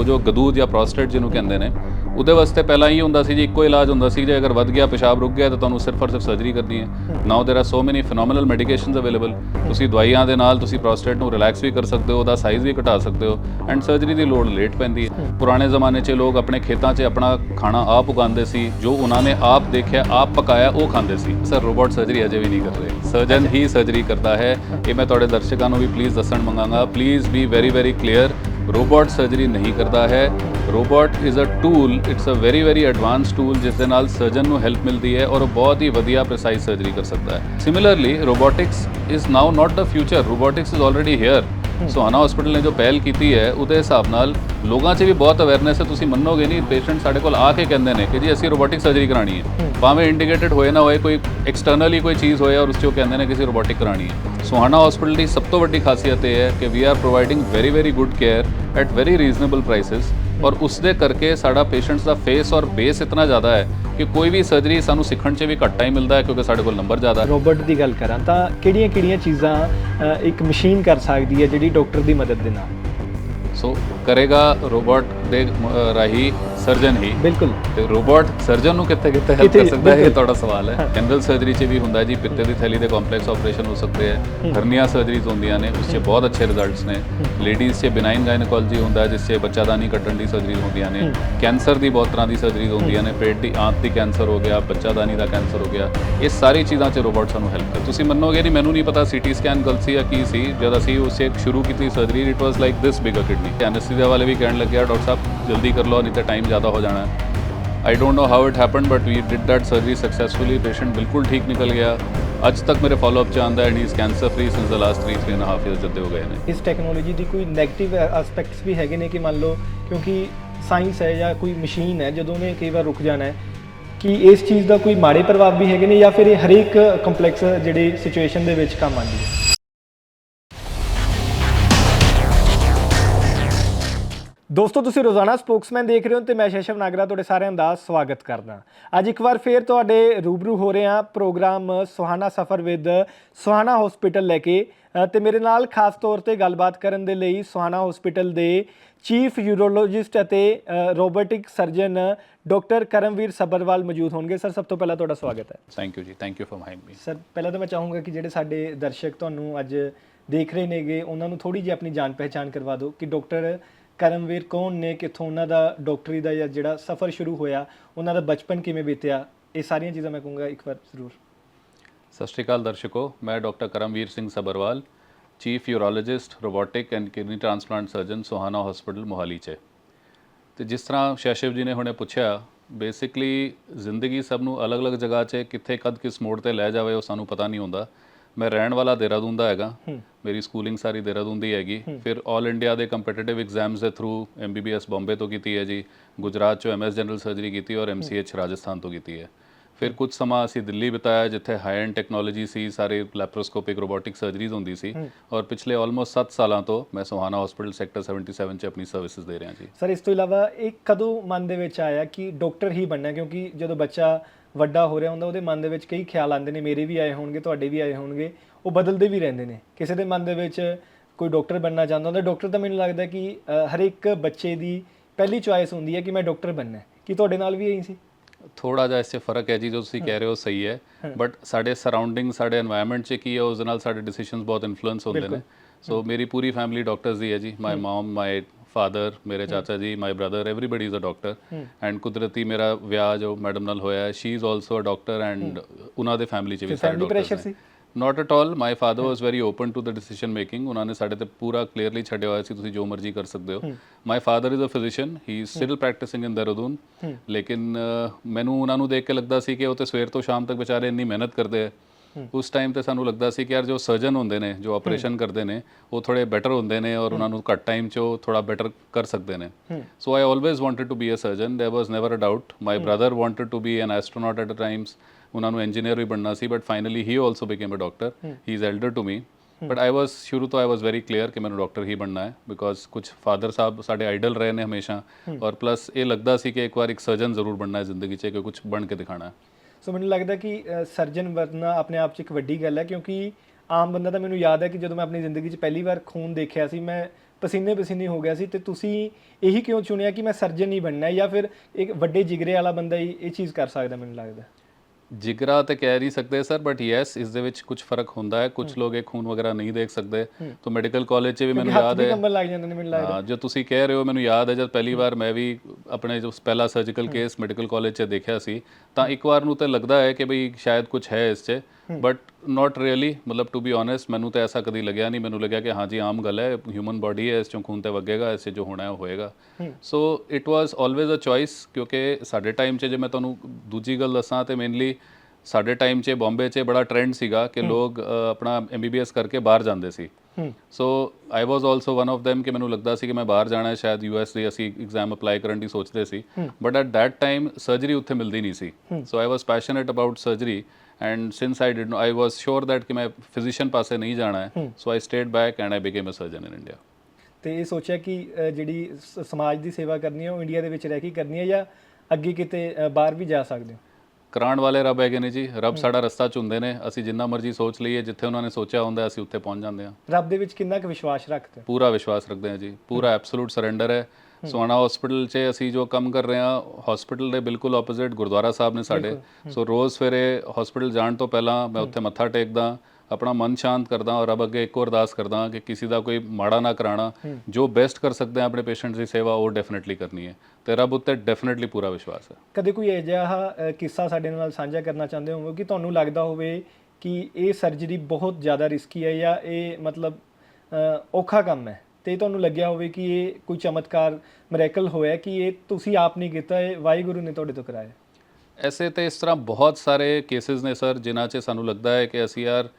ਸੋ ਜੋ ਗਦੂਦ ਜਾਂ ਪ੍ਰੋਸਟੇਟ ਜਿਹਨੂੰ ਕਹਿੰਦੇ ਨੇ ਉਹਦੇ ਵਾਸਤੇ ਪਹਿਲਾਂ ਹੀ ਹੁੰਦਾ ਸੀ ਜੀ ਇੱਕੋ ਇਲਾਜ ਹੁੰਦਾ ਸੀ ਜੇ ਅਗਰ ਵੱਧ ਗਿਆ ਪਿਸ਼ਾਬ ਰੁਕ ਗਿਆ ਤਾਂ ਤੁਹਾਨੂੰ ਸਿਰਫ ਔਰ ਸਿਰਫ ਸਰਜਰੀ ਕਰਨੀ ਹੈ ਨਾਓ देयर ਆਰ ਸੋ ਮੈਨੀ ਫੈਨੋਮੀਨਲ ਮੈਡੀਕੇਸ਼ਨਸ ਅਵੇਲੇਬਲ ਤੁਸੀਂ ਦਵਾਈਆਂ ਦੇ ਨਾਲ ਤੁਸੀਂ ਪ੍ਰੋਸਟੇਟ ਨੂੰ ਰਿਲੈਕਸ ਵੀ ਕਰ ਸਕਦੇ ਹੋ ਉਹਦਾ ਸਾਈਜ਼ ਵੀ ਘਟਾ ਸਕਦੇ ਹੋ ਐਂਡ ਸਰਜਰੀ ਦੀ ਲੋੜ ਲੇਟ ਪੈਂਦੀ ਹੈ ਪੁਰਾਣੇ ਜ਼ਮਾਨੇ 'ਚ ਲੋਕ ਆਪਣੇ ਖੇਤਾਂ 'ਚ ਆਪਣਾ ਖਾਣਾ ਆਪ ਉਗਾਉਂਦੇ ਸੀ ਜੋ ਉਹਨਾਂ ਨੇ ਆਪ ਦੇਖਿਆ ਆਪ ਪਕਾਇਆ ਉਹ ਖਾਂਦੇ ਸੀ ਸਰ ਰੋਬੋਟ ਸਰਜਰੀ ਅਜੇ ਵੀ ਨਹੀਂ ਕਰ ਰਹੇ ਸਰਜਨ ਹੀ ਸਰਜਰੀ ਕਰਦਾ ਹੈ ਇਹ ਮੈਂ ਤੁਹਾਡੇ ਦਰਸ਼ਕਾਂ ਨੂੰ ਵੀ ਪਲੀਜ਼ ਦੱਸਣ ਮੰਗਾਂਗਾ please be very very clear robot surgery ਨਹੀਂ ਕਰਦਾ ਹੈ। Robot is a tool it's a very very advance tool ਜਿਸ ਦੇ ਨਾਲ ਸਰਜਨ ਨੂੰ ਹੈਲਪ ਮਿਲਦੀ ਹੈ ਔਰ ਉਹ ਬਹੁਤ ਹੀ ਵਧੀਆ ਪ੍ਰੀਸਾਈਜ਼ ਸਰਜਰੀ ਕਰ ਸਕਦਾ ਹੈ। Similarly robotics is now not the future robotics is already here Sohana hospital ਨੇ ਜੋ ਪਹਿਲ ਕੀਤੀ ਹੈ ਉਹਦੇ ਹਿਸਾਬ ਨਾਲ ਲੋਕਾਂ 'ਚ ਵੀ ਬਹੁਤ ਅਵੇਅਰਨੈਸ ਹੈ। ਤੁਸੀਂ ਮੰਨੋਗੇ ਨਹੀਂ ਪੇਸ਼ੈਂਟ ਸਾਡੇ ਕੋਲ ਆ ਕੇ ਕਹਿੰਦੇ ਨੇ ਕਿ ਜੀ ਅਸੀਂ ਰੋਬੋਟਿਕ ਸਰਜਰੀ ਕਰਾਣੀ ਹੈ। ਭਾਵੇਂ ਇੰਡੀਕੇਟਡ ਹੋਏ ਨਾ ਹੋਏ ਕੋਈ ਐਕਸਟਰਨਲੀ ਕੋਈ ਚੀਜ਼ ਹੋਏ ਔਰ ਉਸ 'ਚ ਉਹ ਕਹਿੰਦੇ ਨੇ ਕਿ ਅਸੀਂ ਰੋਬੋਟਿਕ ਕਰਾਣੀ ਹੈ। ਸੁਹਾਣਾ ਹਸਪੀਟਲ ਦੀ ਸਭ ਤੋਂ ਵੱਡੀ ਖਾਸੀਅਤ ਇਹ ਹੈ ਕਿ we are providing very very good care at very reasonable prices ਔਰ ਉਸ ਦੇ ਕਰਕੇ ਸਾਡਾ ਪੇਸ਼ੈਂਟਸ ਦਾ ਫੇਸ ਔਰ ਬੇਸ ਇਤਨਾ ਜ਼ਿਆਦਾ ਹੈ ਕਿ ਕੋਈ ਵੀ ਸਰਜਰੀ ਸਾਨੂੰ ਸਿੱਖਣ 'ਚ ਵੀ ਘੱਟ ਟਾਈਮ ਮਿਲਦਾ ਹੈ ਕਿਉਂਕਿ ਸਾਡੇ ਕੋਲ ਨੰਬਰ ਜ਼ਿਆਦਾ ਹੈ। ਰੋਬੋਟ ਦੀ ਗੱਲ ਕਰਾਂ ਤਾਂ ਕਿਹੜੀਆਂ-ਕਿਹੜੀਆਂ ਚੀਜ਼ਾਂ ਇੱਕ ਮਸ਼ੀਨ ਕਰ ਸਕਦੀ ਹੈ ਜਿਹੜੀ ਡਾਕਟਰ ਦੀ ਮਦਦ ਦੇ ਨਾਲ? ਸੋ ਕਰੇਗਾ ਰੋਬੋਟ ਦੇ ਅ, ਰਾਹੀਂ ਸਰਜਨ ਹੀ। ਬਿਲਕੁਲ। ਤੇ ਰੋਬੋਟ ਸਰਜਨ ਨੂੰ ਕਿੱਥੇ ਕਿੱਥੇ ਹੈਲਪ ਕਰ ਸਕਦਾ ਹੈ ਇਹ। ਤੁਹਾਡਾ ਸਵਾਲ ਹੈ। ਜਨਰਲ ਸਰਜਰੀ 'ਚ ਵੀ ਹੁੰਦਾ ਜੀ ਪਿੱਤੇ ਦੀ ਥੈਲੀ ਦੇ ਕੰਪਲੈਕਸ ਆਪਰੇਸ਼ਨ ਹੋ ਸਕਦੇ ਹੈ। ਹਰਨੀਆ ਸਰਜਰੀਜ਼ ਹੁੰਦੀਆਂ ਨੇ ਉਸ 'ਚ ਬਹੁਤ ਅੱਛੇ ਰਿਜ਼ਲਟਸ ਨੇ। ਲੇਡੀਜ਼ 'ਚ ਬਿਨਾਈਨ ਗਾਇਨੋਕੋਲੋਜੀ ਹੁੰਦਾ ਜਿਸ 'ਚ ਬੱਚਾਦਾਨੀ ਕੱਢਣ ਦੀ ਸਰਜਰੀਜ਼ ਹੁੰਦੀਆਂ ਨੇ। ਕੈਂਸਰ ਦੀ ਬਹੁਤ ਤਰ੍ਹਾਂ ਦੀ ਸਰਜਰੀਜ਼ ਹੁੰਦੀਆਂ ਨੇ। ਪੇਟ ਦੀ ਆਂਤ ਦੀ ਕੈਂਸਰ ਹੋ ਗਿਆ ਬੱਚਾਦਾਨੀ ਦਾ ਕੈਂਸਰ ਹੋ ਗਿਆ। ਇਹ ਸਾਰੀ ਚੀਜ਼ਾਂ 'ਚ ਰੋਬੋਟ ਸਾਨੂੰ ਹੈਲਪ ਕਰ। ਤੁਸੀਂ ਮੰਨੋਗੇ ਨਹੀਂ ਮੈਨੂੰ ਨਹੀਂ ਪਤਾ ਸੀਟੀ ਸਕੈਨ ਗਲਤ ਜਾਂ ਕੀ ਸੀ। ਜਦ ਅਸੀਂ ਉਸੇ ਸ਼ੁਰੂ ਕੀਤੀ surgery it was like this big kidney ਸੀधा ਵਾਲੇ ਵੀ ਕਹਿਣ ਲੱਗੇ ਆ ਡਾਕਟਰ ਸਾਹਿਬ ਜਲਦੀ ਕਰ ਲਓ ਨਹੀਂ ਤਾਂ ਟਾਈਮ ਜ਼ਿਆਦਾ ਹੋ ਜਾਣਾ I don't know how it happen but we did that surgery successfully patient ਬਿਲਕੁਲ ਠੀਕ ਨਿਕਲ ਗਿਆ ਅੱਜ ਤੱਕ ਮੇਰੇ ਫੋਲੋਅਪ ਚ ਆਂਦਾ and he is cancer free ਸਿንስ the last 3 3 and half years ਜਦ ਹੋ ਗਏ ਨੇ ਇਸ ਟੈਕਨੋਲੋਜੀ ਦੀ ਕੋਈ ਨੈਗੇਟਿਵ ਐਸਪੈਕਟਸ ਵੀ ਹੈਗੇ ਨੇ ਕਿ ਮੰਨ ਲਓ ਕਿਉਂਕਿ ਸਾਇੰਸ ਹੈ ਜਾਂ ਕੋਈ ਮਸ਼ੀਨ ਹੈ ਜਦੋਂ ਨੇ ਕਈ ਵਾਰ ਰੁਕ ਜਾਣਾ ਹੈ ਕਿ ਇਸ ਚੀਜ਼ ਦਾ ਕੋਈ ਮਾੜੇ ਪ੍ਰਭਾਵ ਵੀ ਹੈਗੇ ਨੇ ਜਾਂ ਫਿਰ ਇਹ ਹਰੇਕ ਕੰਪਲੈਕਸ ਜਿਹੜੇ ਸਿਚੁਏਸ਼ਨ ਦੇ ਵਿੱਚ ਕੰਮ ਆਉਂਦੀ ਹੈ ਦੋਸਤੋ ਤੁਸੀਂ ਰੋਜ਼ਾਨਾ ਸਪੋਕਸਮੈਨ ਦੇਖ ਰਹੇ ਹੋ ਤੇ ਮੈਂ ਸ਼ੈਸ਼ਵ ਨਾਗਰਾ ਤੁਹਾਡੇ ਸਾਰਿਆਂ ਦਾ ਸਵਾਗਤ ਕਰਦਾ ਅੱਜ ਇੱਕ ਵਾਰ ਫੇਰ ਤੁਹਾਡੇ ਰੂਬਰੂ ਹੋ ਰਹੇ ਹਾਂ ਪ੍ਰੋਗਰਾਮ ਸੁਹਾਣਾ ਸਫਰ ਵਿਦ ਸੁਹਾਣਾ ਹਸਪੀਟਲ ਲੈ ਕੇ। ਤੇ ਮੇਰੇ ਨਾਲ ਖਾਸ ਤੌਰ ਤੇ ਗੱਲਬਾਤ ਕਰਨ ਦੇ ਲਈ ਸੁਹਾਣਾ ਹਸਪੀਟਲ ਦੇ ਚੀਫ ਯੂਰੋਲੋਜਿਸਟ ਅਤੇ robotic surgeon doctor Karamvir Sabharwal ਮੌਜੂਦ ਹੋਣਗੇ। ਸਰ ਸਭ ਤੋਂ ਪਹਿਲਾਂ ਤੁਹਾਡਾ ਸਵਾਗਤ ਹੈ। Thank you ji thank you for mind me sir ਪਹਿਲਾਂ ਤਾਂ ਮੈਂ ਚਾਹੂੰਗਾ ਕਿ ਜਿਹੜੇ ਸਾਡੇ ਦਰਸ਼ਕ ਤੁਹਾਨੂੰ ਅੱਜ ਦੇਖ ਰਹੇ ਨੇਗੇ ਉਹਨਾਂ ਨੂੰ ਥੋੜੀ ਜਿਹੀ ਆਪਣੀ ਜਾਣ ਪਹਿਚਾਣ ਕਰਵਾ ਦਿਓ ਕਿ ਡਾਕਟਰ ਕਰਮਵੀਰ ਕੌਣ ਨੇ, ਕਿੱਥੋਂ ਉਹਨਾਂ ਦਾ ਡਾਕਟਰੀ ਦਾ ਜਾਂ ਜਿਹੜਾ ਸਫ਼ਰ ਸ਼ੁਰੂ ਹੋਇਆ, ਉਹਨਾਂ ਦਾ ਬਚਪਨ ਕਿਵੇਂ ਬੀਤਿਆ, ਇਹ ਸਾਰੀਆਂ ਚੀਜ਼ਾਂ ਮੈਂ ਕਹੂੰਗਾ ਇੱਕ ਵਾਰ ਜ਼ਰੂਰ। ਸਤਿ ਸ਼੍ਰੀ ਅਕਾਲ ਦਰਸ਼ਕੋ, ਮੈਂ doctor Karamvir Singh Sabharwal, chief urologist, robotic and kidney transplant surgeon Sohana hospital, Mohali 'ਚ। ਤੇ ਜਿਸ ਤਰ੍ਹਾਂ ਸ਼ੈਸ਼ਿਵ ਜੀ ਨੇ ਹੁਣੇ ਪੁੱਛਿਆ, ਬੇਸਿਕਲੀ ਜ਼ਿੰਦਗੀ ਸਭ ਨੂੰ ਅਲੱਗ-ਅਲੱਗ ਜਗ੍ਹਾ 'ਚ ਕਿੱਥੇ ਕਦ ਕਿਸ ਮੋੜ ਤੇ ਲੈ ਜਾਵੇ, ਉਹ ਸਾਨੂੰ ਪਤਾ ਨਹੀਂ ਹੁੰਦਾ। ਮੈਂ ਰਹਿਣ ਵਾਲਾ ਦੇਹਰਾਦੂਨ ਦਾ ਹੈਗਾ। ਮੇਰੀ ਸਕੂਲਿੰਗ ਸਾਰੀ ਦੇਹਰਾਦੂਨ ਦੀ ਹੈਗੀ। ਫਿਰ 올 ਇੰਡੀਆ ਦੇ ਕੰਪੀਟੀਟਿਵ ਐਗਜ਼ਾਮਸ ਦੇ ਥਰੂ ਐਮਬੀਬੀਐਸ ਬੰਬੇ ਤੋਂ ਕੀਤੀ ਹੈ ਜੀ। ਗੁਜਰਾਤ 'ਚੋਂ ਐਮਐਸ ਜਨਰਲ ਸਰਜਰੀ ਕੀਤੀ ਔਰ ਐਮਸੀਐਚ ਰਾਜਸਥਾਨ ਤੋਂ ਕੀਤੀ ਹੈ। ਫਿਰ ਕੁਝ ਸਮਾਂ ਅਸੀਂ ਦਿੱਲੀ ਬਿਤਾਇਆ ਜਿੱਥੇ ਹਾਈ ਐਂਡ ਟੈਕਨੋਲੋਜੀ ਸੀ ਸਾਰੇ ਲੈਪਰੋਸਕੋਪਿਕ ਰੋਬੋਟਿਕ ਸਰਜਰੀਜ਼ ਹੁੰਦੀ ਸੀ। ਔਰ ਪਿਛਲੇ ਆਲਮੋਸਟ 7 ਸਾਲਾਂ ਤੋਂ ਮੈਂ ਸੋਹਾਣਾ ਹਸਪੀਟਲ ਸੈਕਟਰ 77 'ਚ ਆਪਣੀ ਸਰਵਿਸਿਜ਼ ਦੇ ਰਿਹਾ ਜੀ। ਸਰ ਇਸ ਤੋਂ ਇਲਾਵਾ ਇਹ ਕਦੋਂ ਮਨ ਦੇ ਵਿੱਚ ਆਇਆ ਕਿ ਡਾਕਟਰ ਹੀ ਬਣਨਾ? ਕਿਉਂਕਿ ਜਦੋਂ ਬੱਚਾ ਵੱਡਾ ਹੋ ਰਿਹਾ ਹੁੰਦਾ ਉਹਦੇ ਮਨ ਦੇ ਵਿੱਚ ਕਈ ਖਿਆਲ ਆਉਂਦੇ ਨੇ ਮੇਰੇ ਵੀ ਆਏ ਹੋਣਗੇ ਤੁਹਾਡੇ ਵੀ ਆਏ ਹੋਣਗੇ ਉਹ ਬਦਲਦੇ ਵੀ ਰਹਿੰਦੇ ਨੇ। ਕਿਸੇ ਦੇ ਮਨ ਦੇ ਵਿੱਚ ਕੋਈ ਡਾਕਟਰ ਬਣਨਾ ਚਾਹੁੰਦਾ ਹੁੰਦਾ ਡਾਕਟਰ ਤਾਂ ਮੈਨੂੰ ਲੱਗਦਾ ਕਿ ਹਰ ਇੱਕ ਬੱਚੇ ਦੀ ਪਹਿਲੀ ਚੁਆਇਸ ਹੁੰਦੀ ਹੈ ਕਿ ਮੈਂ ਡਾਕਟਰ ਬਣਨਾ ਹੈ। ਕਿ ਤੁਹਾਡੇ ਨਾਲ ਵੀ ਇਹੀ ਸੀ? ਥੋੜਾ ਜਿਹਾ ਇਸੇ ਫ਼ਰਕ ਹੈ ਜੀ ਜੋ ਤੁਸੀਂ ਕਹਿ ਰਹੇ ਹੋ ਸਹੀ ਹੈ। ਬਟ ਸਾਡੇ ਸਰਾਊਂਡਿੰਗ ਸਾਡੇ এনवायरमेंट 'ਚ ਕੀ ਹੈ ਉਸ ਨਾਲ ਸਾਡੇ ਡਿਸੀਜਨਸ ਬਹੁਤ ਇਨਫਲੂਐਂਸ ਹੁੰਦੇ ਨੇ। ਸੋ ਮੇਰੀ ਪੂਰੀ ਫੈਮਿਲੀ ਡਾਕਟਰਸ ਦੀ ਹੈ ਜੀ ਮਾਈ ਮਮ ਮਾਈ ਫਾਦਰ ਮੇਰੇ ਚਾਚਾ ਜੀ my brother everybody is a doctor and ਕੁਦਰਤੀ ਮੇਰਾ ਵਿਆਹ ਜੋ ਮੈਡਮ ਨਾਲ ਹੋਇਆ ਹੈ she is also a doctor and ਉਹਨਾਂ ਦੇ ਫੈਮਿਲੀ 'ਚ ਵੀ ਸਾਰੇ doctor C not at all my father was very open to the decision making ਉਹਨਾਂ ਨੇ ਸਾਡੇ ਤੇ ਪੂਰਾ ਕਲੀਅਰਲੀ ਛੱਡਿਆ ਹੋਇਆ ਸੀ ਤੁਸੀਂ ਜੋ ਮਰਜ਼ੀ ਕਰ ਸਕਦੇ ਹੋ my father is a physician he is still practising in Dehradun ਲੇਕਿਨ ਮੈਨੂੰ ਉਹਨਾਂ ਨੂੰ ਦੇਖ ਕੇ ਲੱਗਦਾ ਸੀ ਕਿ ਉਹ ਤੇ ਸਵੇਰ ਤੋਂ ਸ਼ਾਮ ਤੱਕ ਵਿਚਾਰੇ ਇੰਨੀ ਮਿਹਨਤ ਕਰਦੇ ਆ ਉਸ ਟਾਈਮ ਤੇ ਸਾਨੂੰ ਲੱਗਦਾ ਸੀ ਕਿ ਯਾਰ ਜੋ ਸਰਜਨ ਹੁੰਦੇ ਨੇ ਜੋ ਆਪਰੇਸ਼ਨ ਕਰਦੇ ਨੇ ਉਹ ਥੋੜੇ ਬੈਟਰ ਹੁੰਦੇ ਨੇ ਔਰ ਉਹਨਾਂ ਨੂੰ ਘੱਟ ਟਾਈਮ 'ਚ ਉਹ ਥੋੜਾ ਬੈਟਰ ਕਰ ਸਕਦੇ ਨੇ so I always wanted to be a surgeon there was never a doubt my brother wanted to be an astronaut at times ਉਹਨਾਂ ਨੂੰ ਇੰਜੀਨੀਅਰ ਵੀ ਬਣਨਾ ਸੀ but finally he also became a doctor he is elder to me but I was ਸ਼ੁਰੂ ਤੋਂ ਆਈ was very clear ਕਿ ਮੈਨੂੰ doctor ਹੀ ਬਣਨਾ ਹੈ ਬਿਕੋਜ਼ ਕੁਝ ਫਾਦਰ ਸਾਹਿਬ ਸਾਡੇ ਆਈਡਲ ਰਹੇ ਨੇ ਹਮੇਸ਼ਾ ਔਰ ਪਲੱਸ ਇਹ ਲੱਗਦਾ ਸੀ ਕਿ ਇੱਕ ਵਾਰ ਇੱਕ ਸਰਜਨ ਜ਼ਰੂਰ ਬਣਨਾ ਹੈ ਜ਼ਿੰਦਗੀ 'ਚ ਕਿ ਕੁਝ ਬਣ ਕੇ ਦਿਖਾਣਾ ਹੈ ਸੋ ਮੈਨੂੰ ਲੱਗਦਾ ਕਿ ਸਰਜਨ ਬਣਨਾ ਆਪਣੇ ਆਪ 'ਚ ਇੱਕ ਵੱਡੀ ਗੱਲ ਹੈ ਕਿਉਂਕਿ ਆਮ ਬੰਦਾ ਤਾਂ ਮੈਨੂੰ ਯਾਦ ਹੈ ਕਿ ਜਦੋਂ ਮੈਂ ਆਪਣੀ ਜ਼ਿੰਦਗੀ 'ਚ ਪਹਿਲੀ ਵਾਰ ਖੂਨ ਦੇਖਿਆ ਸੀ, ਮੈਂ ਪਸੀਨੇ ਪਸੀਨੇ ਹੋ ਗਿਆ ਸੀ ਤੇ ਤੁਸੀਂ ਇਹੀ ਕਿਉਂ ਚੁਣਿਆ ਕਿ ਮੈਂ ਸਰਜਨ ਹੀ ਬਣਨਾ ਹੈ ਜਾਂ ਫਿਰ ਇੱਕ ਵੱਡੇ ਜਿਗਰੇ ਵਾਲਾ ਬੰਦਾ ਹੀ ਇਹ ਚੀਜ਼ ਕਰ ਸਕਦਾ ਮੈਨੂੰ ਲੱਗਦਾ? ਜਿਗਰਾ ਤੇ ਕਹਿ ਨਹੀਂ ਸਕਦੇ ਸਰ ਬਟ ਯੈਸ ਇਸ ਦੇ ਵਿੱਚ ਕੁਝ ਫ਼ਰਕ ਹੁੰਦਾ ਹੈ। ਕੁਝ ਲੋਕ ਇਹ ਖੂਨ ਵਗੈਰਾ ਨਹੀਂ ਦੇਖ ਸਕਦੇ। ਤਾਂ ਮੈਡੀਕਲ ਕਾਲਜ 'ਚ ਵੀ ਮੈਨੂੰ ਯਾਦ ਹੈ। ਕੰਬਣ ਲੱਗ ਜਾਂਦੇ ਨੇ ਮੈਨੂੰ ਲੱਗਦਾ। ਹਾਂ ਜੋ ਤੁਸੀਂ ਕਹਿ ਰਹੇ ਹੋ ਮੈਨੂੰ ਯਾਦ ਹੈ ਜਦ ਪਹਿਲੀ ਵਾਰ ਮੈਂ ਵੀ ਆਪਣੇ ਜੋ ਪਹਿਲਾ ਸਰਜੀਕਲ ਕੇਸ ਮੈਡੀਕਲ ਕਾਲਜ 'ਚ ਦੇਖਿਆ ਸੀ ਤਾਂ ਇੱਕ ਵਾਰ ਨੂੰ ਤਾਂ ਲੱਗਦਾ ਹੈ ਕਿ ਬਈ ਸ਼ਾਇਦ ਕੁਝ ਹੈ ਇਸ 'ਚ ਬਟ ਨਾਟ ਰੀਅਲੀ ਮਤਲਬ ਟੂ ਬੀ ਓਨੈਸਟ ਮੈਨੂੰ ਤਾਂ ਐਸਾ ਕਦੀ ਲੱਗਿਆ ਨਹੀਂ। ਮੈਨੂੰ ਲੱਗਿਆ ਕਿ ਹਾਂ ਜੀ ਆਮ ਗੱਲ ਹੈ ਹਿਊਮਨ ਬਾਡੀ ਹੈ ਇਸ 'ਚੋਂ ਖੂਨ ਤੇ ਵਗੇਗਾ ਇਸ 'ਚ ਜੋ ਹੋਣਾ ਹੈ ਹੋਏਗਾ। So it was always a choice ਕਿਉਂਕਿ ਸਾਡੇ ਟਾਈਮ 'ਚ ਜੇ ਮੈਂ ਤੁਹਾਨੂੰ ਦੂਜੀ ਗੱਲ ਦੱਸਾਂ ਤੇ ਮੇਨਲੀ ਸਾਡੇ ਟਾਈਮ 'ਚ ਬੰਬੇ 'ਚ ਬੜਾ ਟ੍ਰੈਂਡ ਸੀਗਾ ਕਿ ਲੋਕ ਆਪਣਾ ਐਮਬੀਬੀਐਸ ਕਰਕੇ ਬਾਹਰ ਜਾਂਦੇ ਸੀ। So I was also one of them ਕਿ ਮੈਨੂੰ ਲੱਗਦਾ ਸੀ ਕਿ ਮੈਂ ਬਾਹਰ ਜਾਣਾ ਹੈ ਸ਼ਾਇਦ ਯੂਐਸ ਦੀ ਅਸੀਂ ਐਗਜ਼ਾਮ ਅਪਲਾਈ ਕਰਨ ਦੀ ਸੋਚਦੇ ਸੀ। But at that time surgery ਉੱਥੇ ਮਿਲਦੀ ਨਹੀਂ ਸੀ। So I was passionate about surgery and since I did I was sure that ਕਿ ਮੈਂ ਫਿਜ਼ੀਸ਼ੀਅਨ ਪਾਸੇ ਨਹੀਂ ਜਾਣਾ ਹੈ so I stayed back and I became a surgeon in India ਤੇ ਇਹ ਸੋਚਿਆ ਕਿ ਜਿਹੜੀ ਸਮਾਜ ਦੀ ਸੇਵਾ ਕਰਨੀ ਹੈ ਉਹ ਇੰਡੀਆ ਦੇ ਵਿੱਚ ਰਹਿ ਕੇ ਕਰਨੀ ਹੈ ਜਾਂ ਅੱਗੇ ਕਿਤੇ ਬਾਹਰ ਵੀ ਜਾ ਸਕਦੇ ਹੋ ਕਰਾਉਣ ਵਾਲੇ ਰੱਬ ਹੈਗੇ ਨੇ ਜੀ ਰੱਬ ਸਾਡਾ ਰਸਤਾ ਚੁੰਦੇ ਨੇ ਅਸੀਂ ਜਿੰਨਾ ਮਰਜ਼ੀ ਸੋਚ ਲਈਏ ਜਿੱਥੇ ਉਹਨਾਂ ਨੇ ਸੋਚਿਆ ਹੁੰਦਾ ਅਸੀਂ ਉੱਥੇ ਪਹੁੰਚ ਜਾਂਦੇ ਹਾਂ ਰੱਬ ਦੇ ਵਿੱਚ ਕਿੰਨਾ ਕੁ ਵਿਸ਼ਵਾਸ ਰੱਖਦੇ ਹੋ ਪੂਰਾ ਵਿਸ਼ਵਾਸ ਰੱਖਦੇ ਹਾਂ ਜੀ ਪੂਰਾ ਐਬਸੋਲੂਟ ਸਰੈਂਡਰ ਹੈ ਸੋਨਾ ਹਸਪੀਟਲ 'ਚ ਅਸੀਂ ਜੋ ਕੰਮ ਕਰ ਰਹੇ ਹਾਂ ਹਸਪੀਟਲ ਦੇ ਬਿਲਕੁਲ ਆਪੋਜ਼ਿਟ ਗੁਰਦੁਆਰਾ ਸਾਹਿਬ ਨੇ ਸਾਡੇ। ਸੋ ਰੋਜ਼ ਸਵੇਰੇ ਹਸਪੀਟਲ ਜਾਣ ਤੋਂ ਪਹਿਲਾਂ ਮੈਂ ਉੱਥੇ ਮੱਥਾ ਟੇਕਦਾ ਆਪਣਾ ਮਨ ਸ਼ਾਂਤ ਕਰਦਾ ਔਰ ਰੱਬ ਅੱਗੇ ਇੱਕੋ ਅਰਦਾਸ ਕਰਦਾ ਕਿ ਕਿਸੇ ਦਾ ਕੋਈ ਮਾੜਾ ਨਾ ਕਰਾਣਾ। ਜੋ ਬੈਸਟ ਕਰ ਸਕਦੇ ਹਾਂ ਆਪਣੇ ਪੇਸ਼ੈਂਟਸ ਦੀ ਸੇਵਾ ਉਹ ਡੈਫੀਨਿਟਲੀ ਕਰਨੀ ਹੈ। ਤੇ ਰੱਬ ਉੱਤੇ ਡੈਫੀਨਿਟਲੀ ਪੂਰਾ ਵਿਸ਼ਵਾਸ ਹੈ। ਕਦੇ ਕੋਈ ਅਜਿਹਾ ਕਿੱਸਾ ਸਾਡੇ ਨਾਲ ਸਾਂਝਾ ਕਰਨਾ ਚਾਹੁੰਦੇ ਹੋ ਕਿ ਤੁਹਾਨੂੰ ਲੱਗਦਾ ਹੋਵੇ ਕਿ ਇਹ ਸਰਜਰੀ ਬਹੁਤ ਜ਼ਿਆਦਾ ਰਿਸਕੀ ਹੈ ਜਾਂ ਇਹ ਮਤਲਬ ਔਖਾ ਕੰਮ ਹੈ? ਤੇ ਤੁਹਾਨੂੰ ਲੱਗਿਆ ਹੋਵੇ ਕਿ ਇਹ ਕੋਈ ਚਮਤਕਾਰ ਮੈਰੇਕਲ ਹੋਇਆ ਕਿ ਇਹ ਤੁਸੀਂ ਆਪ ਨਹੀਂ ਕੀਤਾ ਇਹ ਵਾਹਿਗੁਰੂ ਨੇ ਤੁਹਾਡੇ ਤੋਂ ਕਰਾਇਆ? ਐਸੇ ਤੇ ਇਸ ਤਰ੍ਹਾਂ ਬਹੁਤ ਸਾਰੇ ਕੇਸਿਸ ਨੇ ਸਰ ਜਿਨ੍ਹਾਂ 'ਚ ਸਾਨੂੰ ਲੱਗਦਾ ਹੈ ਕਿ ਅਸੀਂ ਯਾਰ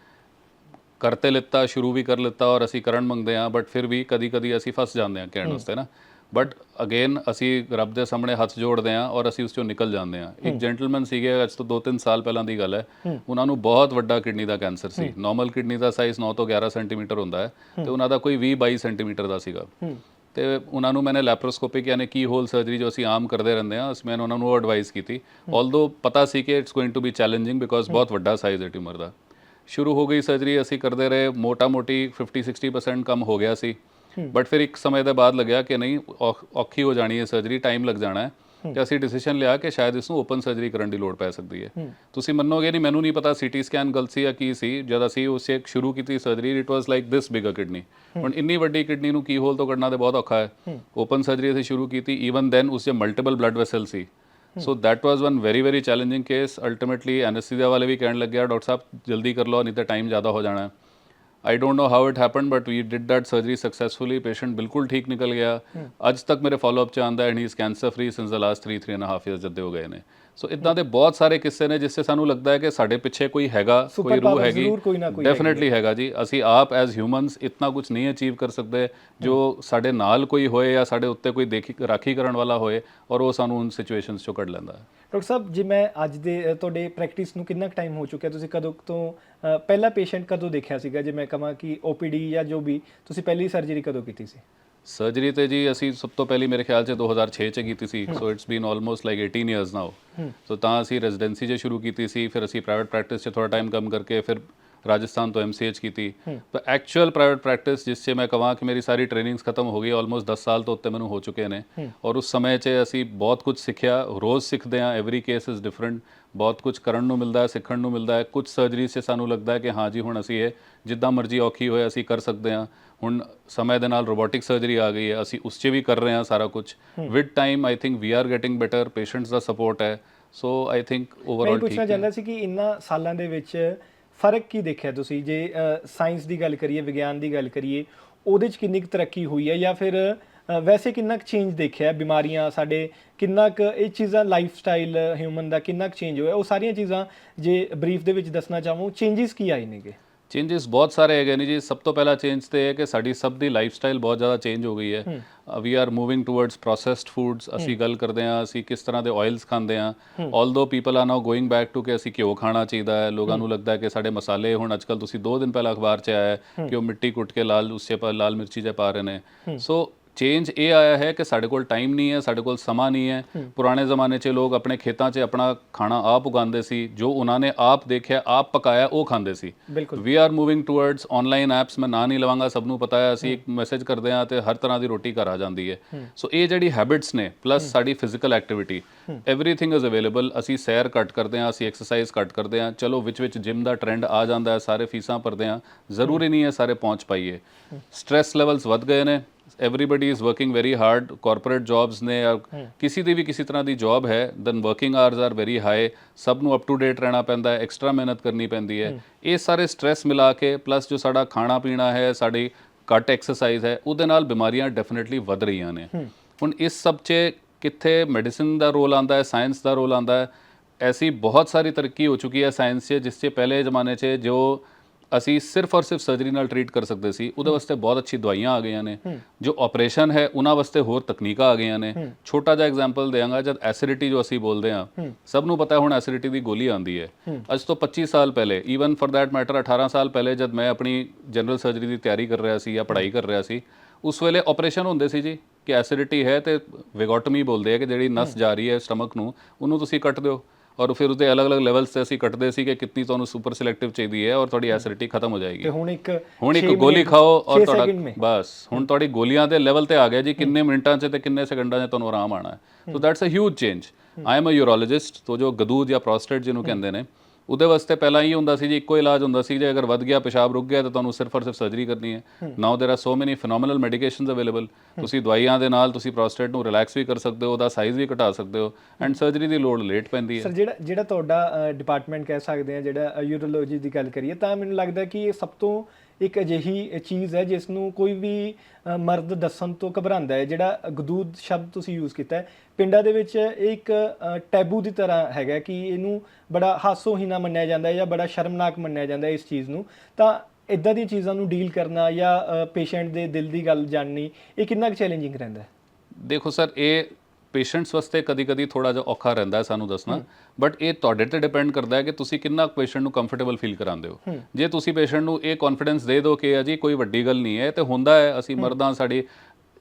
ਕਰਤੇ ਲਿੱਤਾ ਸ਼ੁਰੂ ਵੀ ਕਰ ਲਿੱਤਾ ਔਰ ਅਸੀਂ ਕਰਨ ਮੰਗਦੇ ਹਾਂ ਬਟ ਫਿਰ ਵੀ ਕਦੀ ਕਦੀ ਅਸੀਂ ਫਸ ਜਾਂਦੇ ਹਾਂ ਕਹਿਣ ਵਾਸਤੇ ਨਾ। ਬਟ ਅਗੇਨ ਅਸੀਂ ਰੱਬ ਦੇ ਸਾਹਮਣੇ ਹੱਥ ਜੋੜਦੇ ਹਾਂ ਔਰ ਅਸੀਂ ਉਸ ਚੋਂ ਨਿਕਲ ਜਾਂਦੇ ਹਾਂ। ਇੱਕ ਜੈਂਟਲਮੈਨ ਸੀਗੇ ਅੱਜ ਤੋਂ 2-3 ਸਾਲ ਪਹਿਲਾਂ ਦੀ ਗੱਲ ਹੈ। ਉਹਨਾਂ ਨੂੰ ਬਹੁਤ ਵੱਡਾ ਕਿਡਨੀ ਦਾ ਕੈਂਸਰ ਸੀ। ਨਾਰਮਲ ਕਿਡਨੀ ਦਾ ਸਾਈਜ਼ 9 ਤੋਂ 11 ਸੈਂਟੀਮੀਟਰ ਹੁੰਦਾ ਹੈ ਤੇ ਉਹਨਾਂ ਦਾ ਕੋਈ 20-22 ਸੈਂਟੀਮੀਟਰ ਦਾ ਸੀਗਾ। ਤੇ ਉਹਨਾਂ ਨੂੰ ਮੈंने ਲੈਪਰੋਸਕੋਪਿਕ ਯਾਨੀ ਕੀ ਹੋਲ ਸਰਜਰੀ ਜੋ ਅਸੀਂ ਆਮ ਕਰਦੇ ਰਹਿੰਦੇ ਹਾਂ ਉਸ ਮੈਂ ਉਹਨਾਂ ਨੂੰ ਐਡਵਾਈਸ ਕੀਤੀ। ਆਲਦੋ ਪਤਾ ਸੀ ਕਿ it's going to be challenging because ਬਹੁਤ ਵੱਡਾ ਸਾਈਜ਼ ਹੈ ਟਿਊਮਰ ਦਾ। ਸ਼ੁਰੂ ਹੋ ਗਈ ਸਰਜਰੀ ਅਸੀਂ ਕਰਦੇ ਰਹੇ ਮੋਟਾ ਮੋਟੀ 50 60% ਕੰਮ ਹੋ ਗਿਆ ਸੀ। ਬਟ ਫਿਰ ਇੱਕ ਸਮੇਂ ਦੇ ਬਾਅਦ ਲੱਗਿਆ ਕਿ ਨਹੀਂ ਔਖ- ਹੋ ਜਾਣੀ ਹੈ ਸਰਜਰੀ ਟਾਈਮ ਲੱਗ ਜਾਣਾ ਹੈ ਤੇ ਅਸੀਂ ਡਿਸੀਜਨ ਲਿਆ ਕਿ ਸ਼ਾਇਦ ਇਸ ਨੂੰ ਓਪਨ ਸਰਜਰੀ ਕਰਨ ਦੀ ਲੋੜ ਪੈ ਸਕਦੀ ਹੈ। ਤੁਸੀਂ ਮੰਨੋਗੇ ਨਹੀਂ ਮੈਨੂੰ ਨਹੀਂ ਪਤਾ ਸੀਟੀ ਸਕੈਨ ਗਲਤ ਸੀ ਜਾਂ ਕੀ ਸੀ। ਜਦ ਅਸੀਂ ਉਸੇ ਸ਼ੁਰੂ ਕੀਤੀ surgery it was like this bigger kidney ਹੁਣ ਇੰਨੀ ਵੱਡੀ ਕਿਡਨੀ ਨੂੰ ਕੀ ਹੋਲ ਤੋਂ ਕੱਢਣਾ ਤੇ ਬਹੁਤ ਔਖਾ ਹੈ। ਓਪਨ ਸਰਜਰੀ ਅਸੀਂ ਸ਼ੁਰੂ ਕੀਤੀ ਈਵਨ ਦੈਨ ਉਸ 'ਚ multiple blood vessel C so that was one very very challenging case ultimately anesthesia ਵਾਲੇ ਵੀ ਕਹਿਣ ਲੱਗਿਆ ਡਾਕਟਰ ਸਾਹਿਬ ਜਲਦੀ ਕਰ ਲਓ ਨਹੀਂ ਤਾਂ ਟਾਈਮ ਜ਼ਿਆਦਾ ਹੋ ਜਾਣਾ ਹੈ। I don't know how it happened but we did that surgery successfully patient ਬਿਲਕੁਲ ਠੀਕ ਨਿਕਲ ਗਿਆ ਅੱਜ ਤੱਕ ਮੇਰੇ ਫਾਲੋ ਅਪ ਚ ਆਂਦਾ and he is cancer free since the last 3 3 and half years ਜਦ ਦੇ ਹੋ ਗਏ ਨੇ ਸੋ ਇਦਾਂ ਦੇ ਬਹੁਤ ਸਾਰੇ ਕਿੱਸੇ ਨੇ ਜਿਸ 'ਤੇ ਸਾਨੂੰ ਲੱਗਦਾ ਹੈ ਕਿ ਸਾਡੇ ਪਿੱਛੇ ਕੋਈ ਹੈਗਾ ਕੋਈ ਰੂਹ ਹੈਗੀ ਡੈਫੀਨਿਟਲੀ ਹੈਗਾ ਜੀ। ਅਸੀਂ ਆਪ ਐਜ਼ ਹਿਊਮਨਸ ਇਤਨਾ ਕੁਝ ਨਹੀਂ ਅਚੀਵ ਕਰ ਸਕਦੇ ਜੋ ਸਾਡੇ ਨਾਲ ਕੋਈ ਹੋਏ ਜਾਂ ਸਾਡੇ ਉੱਤੇ ਕੋਈ ਦੇਖੀ ਰਾਖੀ ਕਰਨ ਵਾਲਾ ਹੋਏ ਔਰ ਉਹ ਸਾਨੂੰ ਉਨ ਸਿਚੁਏਸ਼ਨਸ ਚੋਂ ਕੱਢ ਲੈਂਦਾ ਹੈ। ਡਾਕਟਰ ਸਾਹਿਬ ਜੇ ਮੈਂ ਅੱਜ ਦੇ ਤੁਹਾਡੇ ਪ੍ਰੈਕਟਿਸ ਨੂੰ ਕਿੰਨਾ ਟਾਈਮ ਹੋ ਚੁੱਕਿਆ ਤੁਸੀਂ ਕਦੋਂ ਤੋਂ ਪਹਿਲਾ ਪੇਸ਼ੈਂਟ ਕਦੋਂ ਦੇਖਿਆ ਸੀਗਾ? ਜੇ ਮੈਂ ਕਹਾਂ ਕਿ ਓਪੀਡੀ ਜਾਂ ਜੋ ਵੀ ਤੁਸੀਂ ਪਹਿਲੀ ਸਰਜਰੀ ਕਦੋਂ ਕੀਤੀ ਸੀ? ਸਰਜਰੀ ਤੇ ਜੀ ਅਸੀਂ ਸਭ ਤੋਂ ਪਹਿਲੀ ਮੇਰੇ ਖਿਆਲ 'ਚ 2006 ਚ ਕੀਤੀ ਸੀ। So it's been almost like 18 years now so ਤਾਂ ਅਸੀਂ ਰੈਜ਼ੀਡੈਂਸੀ 'ਚ ਸ਼ੁਰੂ ਕੀਤੀ ਸੀ ਫਿਰ ਅਸੀਂ ਪ੍ਰਾਈਵੇਟ ਪ੍ਰੈਕਟਿਸ 'ਚ ਥੋੜਾ ਟਾਈਮ ਕੰਮ ਕਰਕੇ ਫਿਰ ਰਾਜਸਥਾਨ ਤੋਂ ਐਮਸੀਐਚ ਕੀਤੀ। ਤਾਂ ਐਕਚੁਅਲ ਪ੍ਰਾਈਵੇਟ ਪ੍ਰੈਕਟਿਸ ਜਿਸ 'ਚ ਮੈਂ ਕਹਾਂ ਕਿ ਮੇਰੀ ਸਾਰੀ ਟ੍ਰੇਨਿੰਗਸ ਖਤਮ ਹੋ ਗਈ ਆਲਮੋਸਟ 10 ਸਾਲ ਤੋਂ ਉੱਤੇ ਮੈਨੂੰ ਹੋ ਚੁੱਕੇ ਨੇ। ਔਰ ਉਸ ਸਮੇਂ 'ਚ ਅਸੀਂ ਬਹੁਤ ਕੁਝ ਸਿੱਖਿਆ ਰੋਜ਼ ਸਿੱਖਦੇ ਹਾਂ ਐਵਰੀ ਕੇਸ ਇਜ਼ ਡਿਫਰੈਂਟ ਬਹੁਤ ਕੁਝ ਕਰਨ ਨੂੰ ਮਿਲਦਾ ਹੈ ਸਿੱਖਣ ਨੂੰ ਮਿਲਦਾ ਹੈ। ਕੁਝ ਸਰਜਰੀ 'ਚ ਸਾਨੂੰ ਲੱਗਦਾ ਹੈ ਕਿ ਹਾਂ ਜੀ ਹੁਣ ਅਸੀਂ ਇਹ ਜਿੱਦਾਂ ਮਰਜ਼ੀ ਔਖੀ ਹੋਏ ਅਸੀਂ ਕਰ ਸਕਦੇ ਹਾਂ। ਹੁਣ ਸਮੇਂ ਦੇ ਨਾਲ ਰੋਬੋਟਿਕ ਸਰਜਰੀ ਆ ਗਈ ਹੈ ਅਸੀਂ ਉਸ 'ਚ ਵੀ ਕਰ ਰਹੇ ਹਾਂ ਸਾਰਾ ਕੁਝ with time I think we are getting better patients the support ਹੈ। ਸੋ ਆਈ ਥਿੰਕ ਮੈਂ ਓਵਰਆਲ ਠੀਕ ਪੁੱਛਣਾ ਹੈ। ਚਾਹੁੰਦਾ ਸੀ ਕਿ ਇੰਨਾ ਸਾਲਾਂ ਦੇ ਵਿੱਚ ਫ਼ਰਕ ਕੀ ਦੇਖਿਆ ਤੁਸੀਂ? ਜੇ ਸਾਇੰਸ ਦੀ ਗੱਲ ਕਰੀਏ ਵਿਗਿਆਨ ਦੀ ਗੱਲ ਕਰੀਏ ਉਹਦੇ 'ਚ ਕਿੰਨੀ ਕੁ ਤਰੱਕੀ ਹੋਈ ਹੈ ਜਾਂ ਫਿਰ ਵੈਸੇ ਕਿੰਨਾ ਕੁ ਚੇਂਜ ਦੇਖਿਆ ਹੈ? ਬਿਮਾਰੀਆਂ ਸਾਡੇ? ਕਿੰਨਾ ਕੁ ਇਹ ਚੀਜ਼ਾਂ ਲਾਈਫ ਸਟਾਈਲ ਹਿਊਮਨ ਦਾ ਕਿੰਨਾ ਕੁ ਚੇਂਜ ਹੋਇਆ? ਉਹ ਸਾਰੀਆਂ ਚੀਜ਼ਾਂ ਜੇ ਬਰੀਫ ਦੇ ਵਿੱਚ ਦੱਸਣਾ ਚਾਹਵਾਂ ਚੇਂਜਸ ਕੀ ਆਏ ਨੇਗੇ? ਚੇਂਜਸ ਬਹੁਤ ਸਾਰੇ ਹੈਗੇ ਨੇ ਜੀ। ਸਭ ਤੋਂ ਪਹਿਲਾ ਚੇਂਜ ਤੇ ਹੈ ਕਿ ਸਾਡੀ ਸਭ ਦੀ ਲਾਈਫ ਸਟਾਈਲ ਬਹੁਤ ਜ਼ਿਆਦਾ ਚੇਂਜ ਹੋ ਗਈ ਹੈ। We are moving towards processed foods ਅਸੀਂ ਗੱਲ ਕਰਦੇ ਹਾਂ ਅਸੀਂ ਕਿਸ ਤਰ੍ਹਾਂ ਦੇ ਆਇਲਸ ਖਾਂਦੇ ਹਾਂ। Although people are now going back to ਕਿ ਅਸੀਂ ਘਿਓ ਖਾਣਾ ਚਾਹੀਦਾ ਹੈ। ਲੋਕਾਂ ਨੂੰ ਲੱਗਦਾ ਹੈ ਕਿ ਸਾਡੇ ਮਸਾਲੇ ਹੁਣ ਅੱਜਕੱਲ ਤੁਸੀਂ 2 ਦਿਨ ਪਹਿਲਾਂ ਅਖਬਾਰ 'ਚ ਆਇਆ ਕਿ ਉਹ ਮਿੱਟੀ ਕੁੱਟ ਕੇ ਲਾਲ ਉਸੇ ਪਰ ਲਾਲ ਮਿਰਚੀ ਜੇ ਪਾ ਰਹੇ ਨੇ। ਸੋ ਚੇਂਜ ਇਹ ਆਇਆ ਹੈ ਕਿ ਸਾਡੇ ਕੋਲ ਟਾਈਮ ਨਹੀਂ ਹੈ ਸਾਡੇ ਕੋਲ ਸਮਾਂ ਨਹੀਂ ਹੈ ਪੁਰਾਣੇ ਜ਼ਮਾਨੇ 'ਚ ਲੋਕ ਆਪਣੇ ਖੇਤਾਂ 'ਚ ਆਪਣਾ ਖਾਣਾ ਆਪ ਉਗਾਉਂਦੇ ਸੀ ਜੋ ਉਹਨਾਂ ਨੇ ਆਪ ਦੇਖਿਆ ਆਪ ਪਕਾਇਆ ਉਹ ਖਾਂਦੇ ਸੀ ਬਿਲਕੁਲ we are moving towards online apps ਮੈਂ ਨਾਂ ਨਹੀਂ ਲਵਾਂਗਾ ਸਭ ਨੂੰ ਪਤਾ ਹੈ ਅਸੀਂ ਇੱਕ ਮੈਸੇਜ ਕਰਦੇ ਹਾਂ ਤੇ ਹਰ ਤਰ੍ਹਾਂ ਦੀ ਰੋਟੀ ਘਰ ਆ ਜਾਂਦੀ ਹੈ ਸੋ ਇਹ ਜਿਹੜੀ ਹੈਬਿਟਸ ਨੇ ਪਲੱਸ ਸਾਡੀ physical activity everything is available ਅਸੀਂ ਸੈਰ ਘੱਟ ਕਰਦੇ ਹਾਂ ਅਸੀਂ ਐਕਸਰਸਾਈਜ਼ ਘੱਟ ਕਰਦੇ ਹਾਂ ਚਲੋ ਵਿੱਚ ਵਿੱਚ ਜਿਮ ਦਾ ਟ੍ਰੈਂਡ ਆ ਜਾਂਦਾ ਹੈ ਸਾਰੇ ਫੀਸਾਂ ਭਰਦੇ ਹਾਂ ਜ਼ਰੂਰੀ ਨਹੀਂ ਹੈ ਸਾਰੇ ਪਹੁੰਚ ਪਾਈਏ ਸਟ੍ਰੈਸ ਲੈਵਲਸ ਵੱਧ ਗਏ ਨੇ everybody is working very hard. Corporate jobs ਨੇ ਜਾਂ ਕਿਸੇ ਦੀ ਵੀ ਕਿਸੇ ਤਰ੍ਹਾਂ ਦੀ ਜੌਬ ਹੈ then working hours are very high ਸਭ ਨੂੰ ਅਪ ਟੂ ਡੇਟ ਰਹਿਣਾ ਪੈਂਦਾ ਹੈ ਐਕਸਟਰਾ ਮਿਹਨਤ ਕਰਨੀ ਪੈਂਦੀ ਹੈ ਇਹ ਸਾਰੇ ਸਟ੍ਰੈਸ ਮਿਲਾ ਕੇ ਪਲੱਸ ਜੋ ਸਾਡਾ ਖਾਣਾ ਪੀਣਾ ਹੈ ਸਾਡੀ ਘੱਟ ਐਕਸਰਸਾਈਜ਼ ਹੈ ਉਹਦੇ ਨਾਲ ਬਿਮਾਰੀਆਂ ਡੈਫੀਨਿਟਲੀ ਵੱਧ ਰਹੀਆਂ ਨੇ ਹੁਣ ਇਸ ਸਭ 'ਚ ਕਿੱਥੇ ਮੈਡੀਸਿਨ ਦਾ ਰੋਲ ਆਂਦਾ ਹੈ ਸਾਇੰਸ ਦਾ ਰੋਲ ਆਂਦਾ ਹੈ ਐਸੀ ਬਹੁਤ ਸਾਰੀ ਤਰੱਕੀ ਹੋ ਚੁੱਕੀ ਹੈ ਸਾਇੰਸ 'ਚ ਜਿਸ 'ਚ ਪਹਿਲੇ ਜ਼ਮਾਨੇ 'ਚ ਜੋ ਅਸੀਂ ਸਿਰਫ ਔਰ ਸਿਰਫ ਸਰਜਰੀ ਨਾਲ ਟਰੀਟ ਕਰ ਸਕਦੇ ਸੀ। ਉਹਦੇ ਵਾਸਤੇ ਬਹੁਤ ਅੱਛੀ ਦਵਾਈਆਂ ਆ ਗਈਆਂ ਨੇ। ਜੋ ਆਪਰੇਸ਼ਨ ਹੈ ਉਹਨਾਂ ਵਾਸਤੇ ਹੋਰ ਤਕਨੀਕਾਂ ਆ ਗਈਆਂ ਨੇ। ਛੋਟਾ ਜਿਹਾ ਐਗਜ਼ਾਮਪਲ ਦੇਵਾਂਗਾ ਜਦ ਐਸਿਡਿਟੀ ਜੋ ਅਸੀਂ ਬੋਲਦੇ ਆ ਸਭ ਨੂੰ ਪਤਾ ਹੁਣ ਐਸਿਡਿਟੀ ਦੀ ਗੋਲੀ ਆਂਦੀ ਹੈ। ਅੱਜ ਤੋਂ 25 ਸਾਲ ਪਹਿਲੇ ਈਵਨ ਫॉर दैट ਮੈਟਰ 18 ਸਾਲ ਪਹਿਲੇ ਜਦ ਮੈਂ ਆਪਣੀ ਜਨਰਲ ਸਰਜਰੀ ਦੀ ਤਿਆਰੀ ਕਰ ਰਿਹਾ ਸੀ ਜਾਂ ਪੜ੍ਹਾਈ ਕਰ ਰਿਹਾ ਸੀ ਉਸ ਵੇਲੇ ਆਪਰੇਸ਼ਨ ਹੁੰਦੇ ਸੀ ਜੀ ਕਿ ਐਸਿਡਿਟੀ ਹੈ ਤੇ ਵਿਗੋਟਮੀ ਬੋਲਦੇ ਆ ਕਿ ਜਿਹੜੀ ਨਸ ਜਾ ਰਹੀ ਹੈ ਸਟਮਕ ਨੂੰ ਉਹਨੂੰ ਤੁਸੀਂ ਕੱਟ ਦਿਓ। ਔਰ ਫਿਰ ਉਹਦੇ ਅਲੱਗ-ਅਲੱਗ ਲੈਵਲਸ ਤੇ ਅਸੀਂ ਕੱਟਦੇ ਸੀ ਕਿ ਕਿੰਨੀ ਤੁਹਾਨੂੰ ਸੁਪਰ ਸਿਲੈਕਟਿਵ ਚਾਹੀਦੀ ਹੈ ਔਰ ਤੁਹਾਡੀ ਐਸਿਡਿਟੀ ਖਤਮ ਹੋ ਜਾਏਗੀ। ਤੇ ਹੁਣ ਇੱਕ ਹੁਣ ਇੱਕ ਗੋਲੀ ਖਾਓ ਔਰ ਤੁਹਾਡਾ। ਬਸ ਹੁਣ ਤੁਹਾਡੀ ਗੋਲੀਆਂ ਦੇ ਲੈਵਲ ਤੇ ਆ ਗਿਆ ਜੀ ਕਿੰਨੇ ਮਿੰਟਾਂ 'ਚ ਤੇ ਕਿੰਨੇ ਸੈਕਿੰਡਾਂ 'ਚ ਤੁਹਾਨੂੰ ਆਰਾਮ ਆਣਾ ਹੈ। So that's a huge change I am a urologist ਤੋ ਜੋ ਗਦੂਦ ਜਾਂ ਪ੍ਰੋਸਟੇਟ ਜਿਹਨੂੰ ਕਹਿੰਦੇ ਨੇ ਉਹਦੇ ਵਾਸਤੇ ਪਹਿਲਾਂ ਹੀ ਹੁੰਦਾ ਸੀ ਜੀ ਇੱਕੋ ਇਲਾਜ ਹੁੰਦਾ ਸੀ ਜੇ ਅਗਰ ਵੱਧ ਗਿਆ ਪਿਸ਼ਾਬ ਰੁਕ ਗਿਆ ਤਾਂ ਤੁਹਾਨੂੰ ਸਿਰਫ ਔਰ ਸਿਰਫ ਸਰਜਰੀ ਕਰਨੀ ਹੈ now there are so many phenomenal medications available ਤੁਸੀਂ ਦਵਾਈਆਂ ਦੇ ਨਾਲ ਤੁਸੀਂ ਪ੍ਰੋਸਟੇਟ ਨੂੰ ਰਿਲੈਕਸ ਵੀ ਕਰ ਸਕਦੇ ਹੋ ਉਹਦਾ ਸਾਈਜ਼ ਵੀ ਘਟਾ ਸਕਦੇ ਹੋ ਐਂਡ ਸਰਜਰੀ ਦੀ ਲੋੜ ਲੇਟ ਪੈਂਦੀ ਹੈ ਸਰ ਜਿਹੜਾ ਜਿਹੜਾ ਤੁਹਾਡਾ ਡਿਪਾਰਟਮੈਂਟ ਕਹਿ ਸਕਦੇ ਆ ਜਿਹੜਾ ਯੂਰੋਲੋਜੀ ਦੀ ਗੱਲ ਕਰੀਏ ਤਾਂ ਮੈਨੂੰ ਲੱਗਦਾ ਕਿ ਇਹ ਸਭ ਤੋਂ ਇੱਕ ਅਜਿਹੀ ਚੀਜ਼ ਹੈ ਜਿਸ ਨੂੰ ਕੋਈ ਵੀ ਮਰਦ ਦੱਸਣ ਤੋਂ ਘਬਰਾਉਂਦਾ ਹੈ। ਜਿਹੜਾ ਗਦੂਦ ਸ਼ਬਦ ਤੁਸੀਂ ਯੂਜ਼ ਕੀਤਾ ਹੈ, ਪਿੰਡਾਂ ਦੇ ਵਿੱਚ ਇਹ ਇੱਕ ਟੈਬੂ ਦੀ ਤਰ੍ਹਾਂ ਹੈਗਾ ਕਿ ਇਹਨੂੰ ਬੜਾ ਹਾਸੋਹੀਣਾ ਮੰਨਿਆ ਜਾਂਦਾ ਹੈ ਜਾਂ ਬੜਾ ਸ਼ਰਮਨਾਕ ਮੰਨਿਆ ਜਾਂਦਾ ਹੈ ਇਸ ਚੀਜ਼ ਨੂੰ। ਤਾਂ ਇਦਾਂ ਦੀਆਂ ਚੀਜ਼ਾਂ ਨੂੰ ਡੀਲ ਕਰਨਾ ਜਾਂ ਪੇਸ਼ੈਂਟ ਦੇ ਦਿਲ ਦੀ ਗੱਲ ਜਾਣਨੀ, ਇਹ ਕਿੰਨਾ ਕੁ ਚੈਲੰਜਿੰਗ ਰਹਿੰਦਾ ਹੈ? ਦੇਖੋ ਸਰ, ਇਹ ਪੇਸ਼ੈਂਟਸ ਵਾਸਤੇ ਕਦੀ-ਕਦੀ ਥੋੜਾ ਜਿਹਾ ਔਖਾ ਰਹਿੰਦਾ ਹੈ ਸਾਨੂੰ ਦੱਸਣਾ। ਬਟ ਇਹ ਤੁਹਾਡੇ ਤੇ ਡਿਪੈਂਡ ਕਰਦਾ ਹੈ ਕਿ ਤੁਸੀਂ ਕਿੰਨਾ ਪੇਸ਼ੈਂਟ ਨੂੰ ਕੰਫਰਟੇਬਲ ਫੀਲ ਕਰਾਉਂਦੇ ਹੋ। ਜੇ ਤੁਸੀਂ ਪੇਸ਼ੈਂਟ ਨੂੰ ਇਹ ਕੌਨਫੀਡੈਂਸ ਦੇ ਦਿਓ ਕਿ ਇਹ ਜੀ ਕੋਈ ਵੱਡੀ ਗੱਲ ਨਹੀਂ ਹੈ ਤੇ ਹੁੰਦਾ ਹੈ ਅਸੀਂ ਮਰਦਾਂ ਸਾਡੀ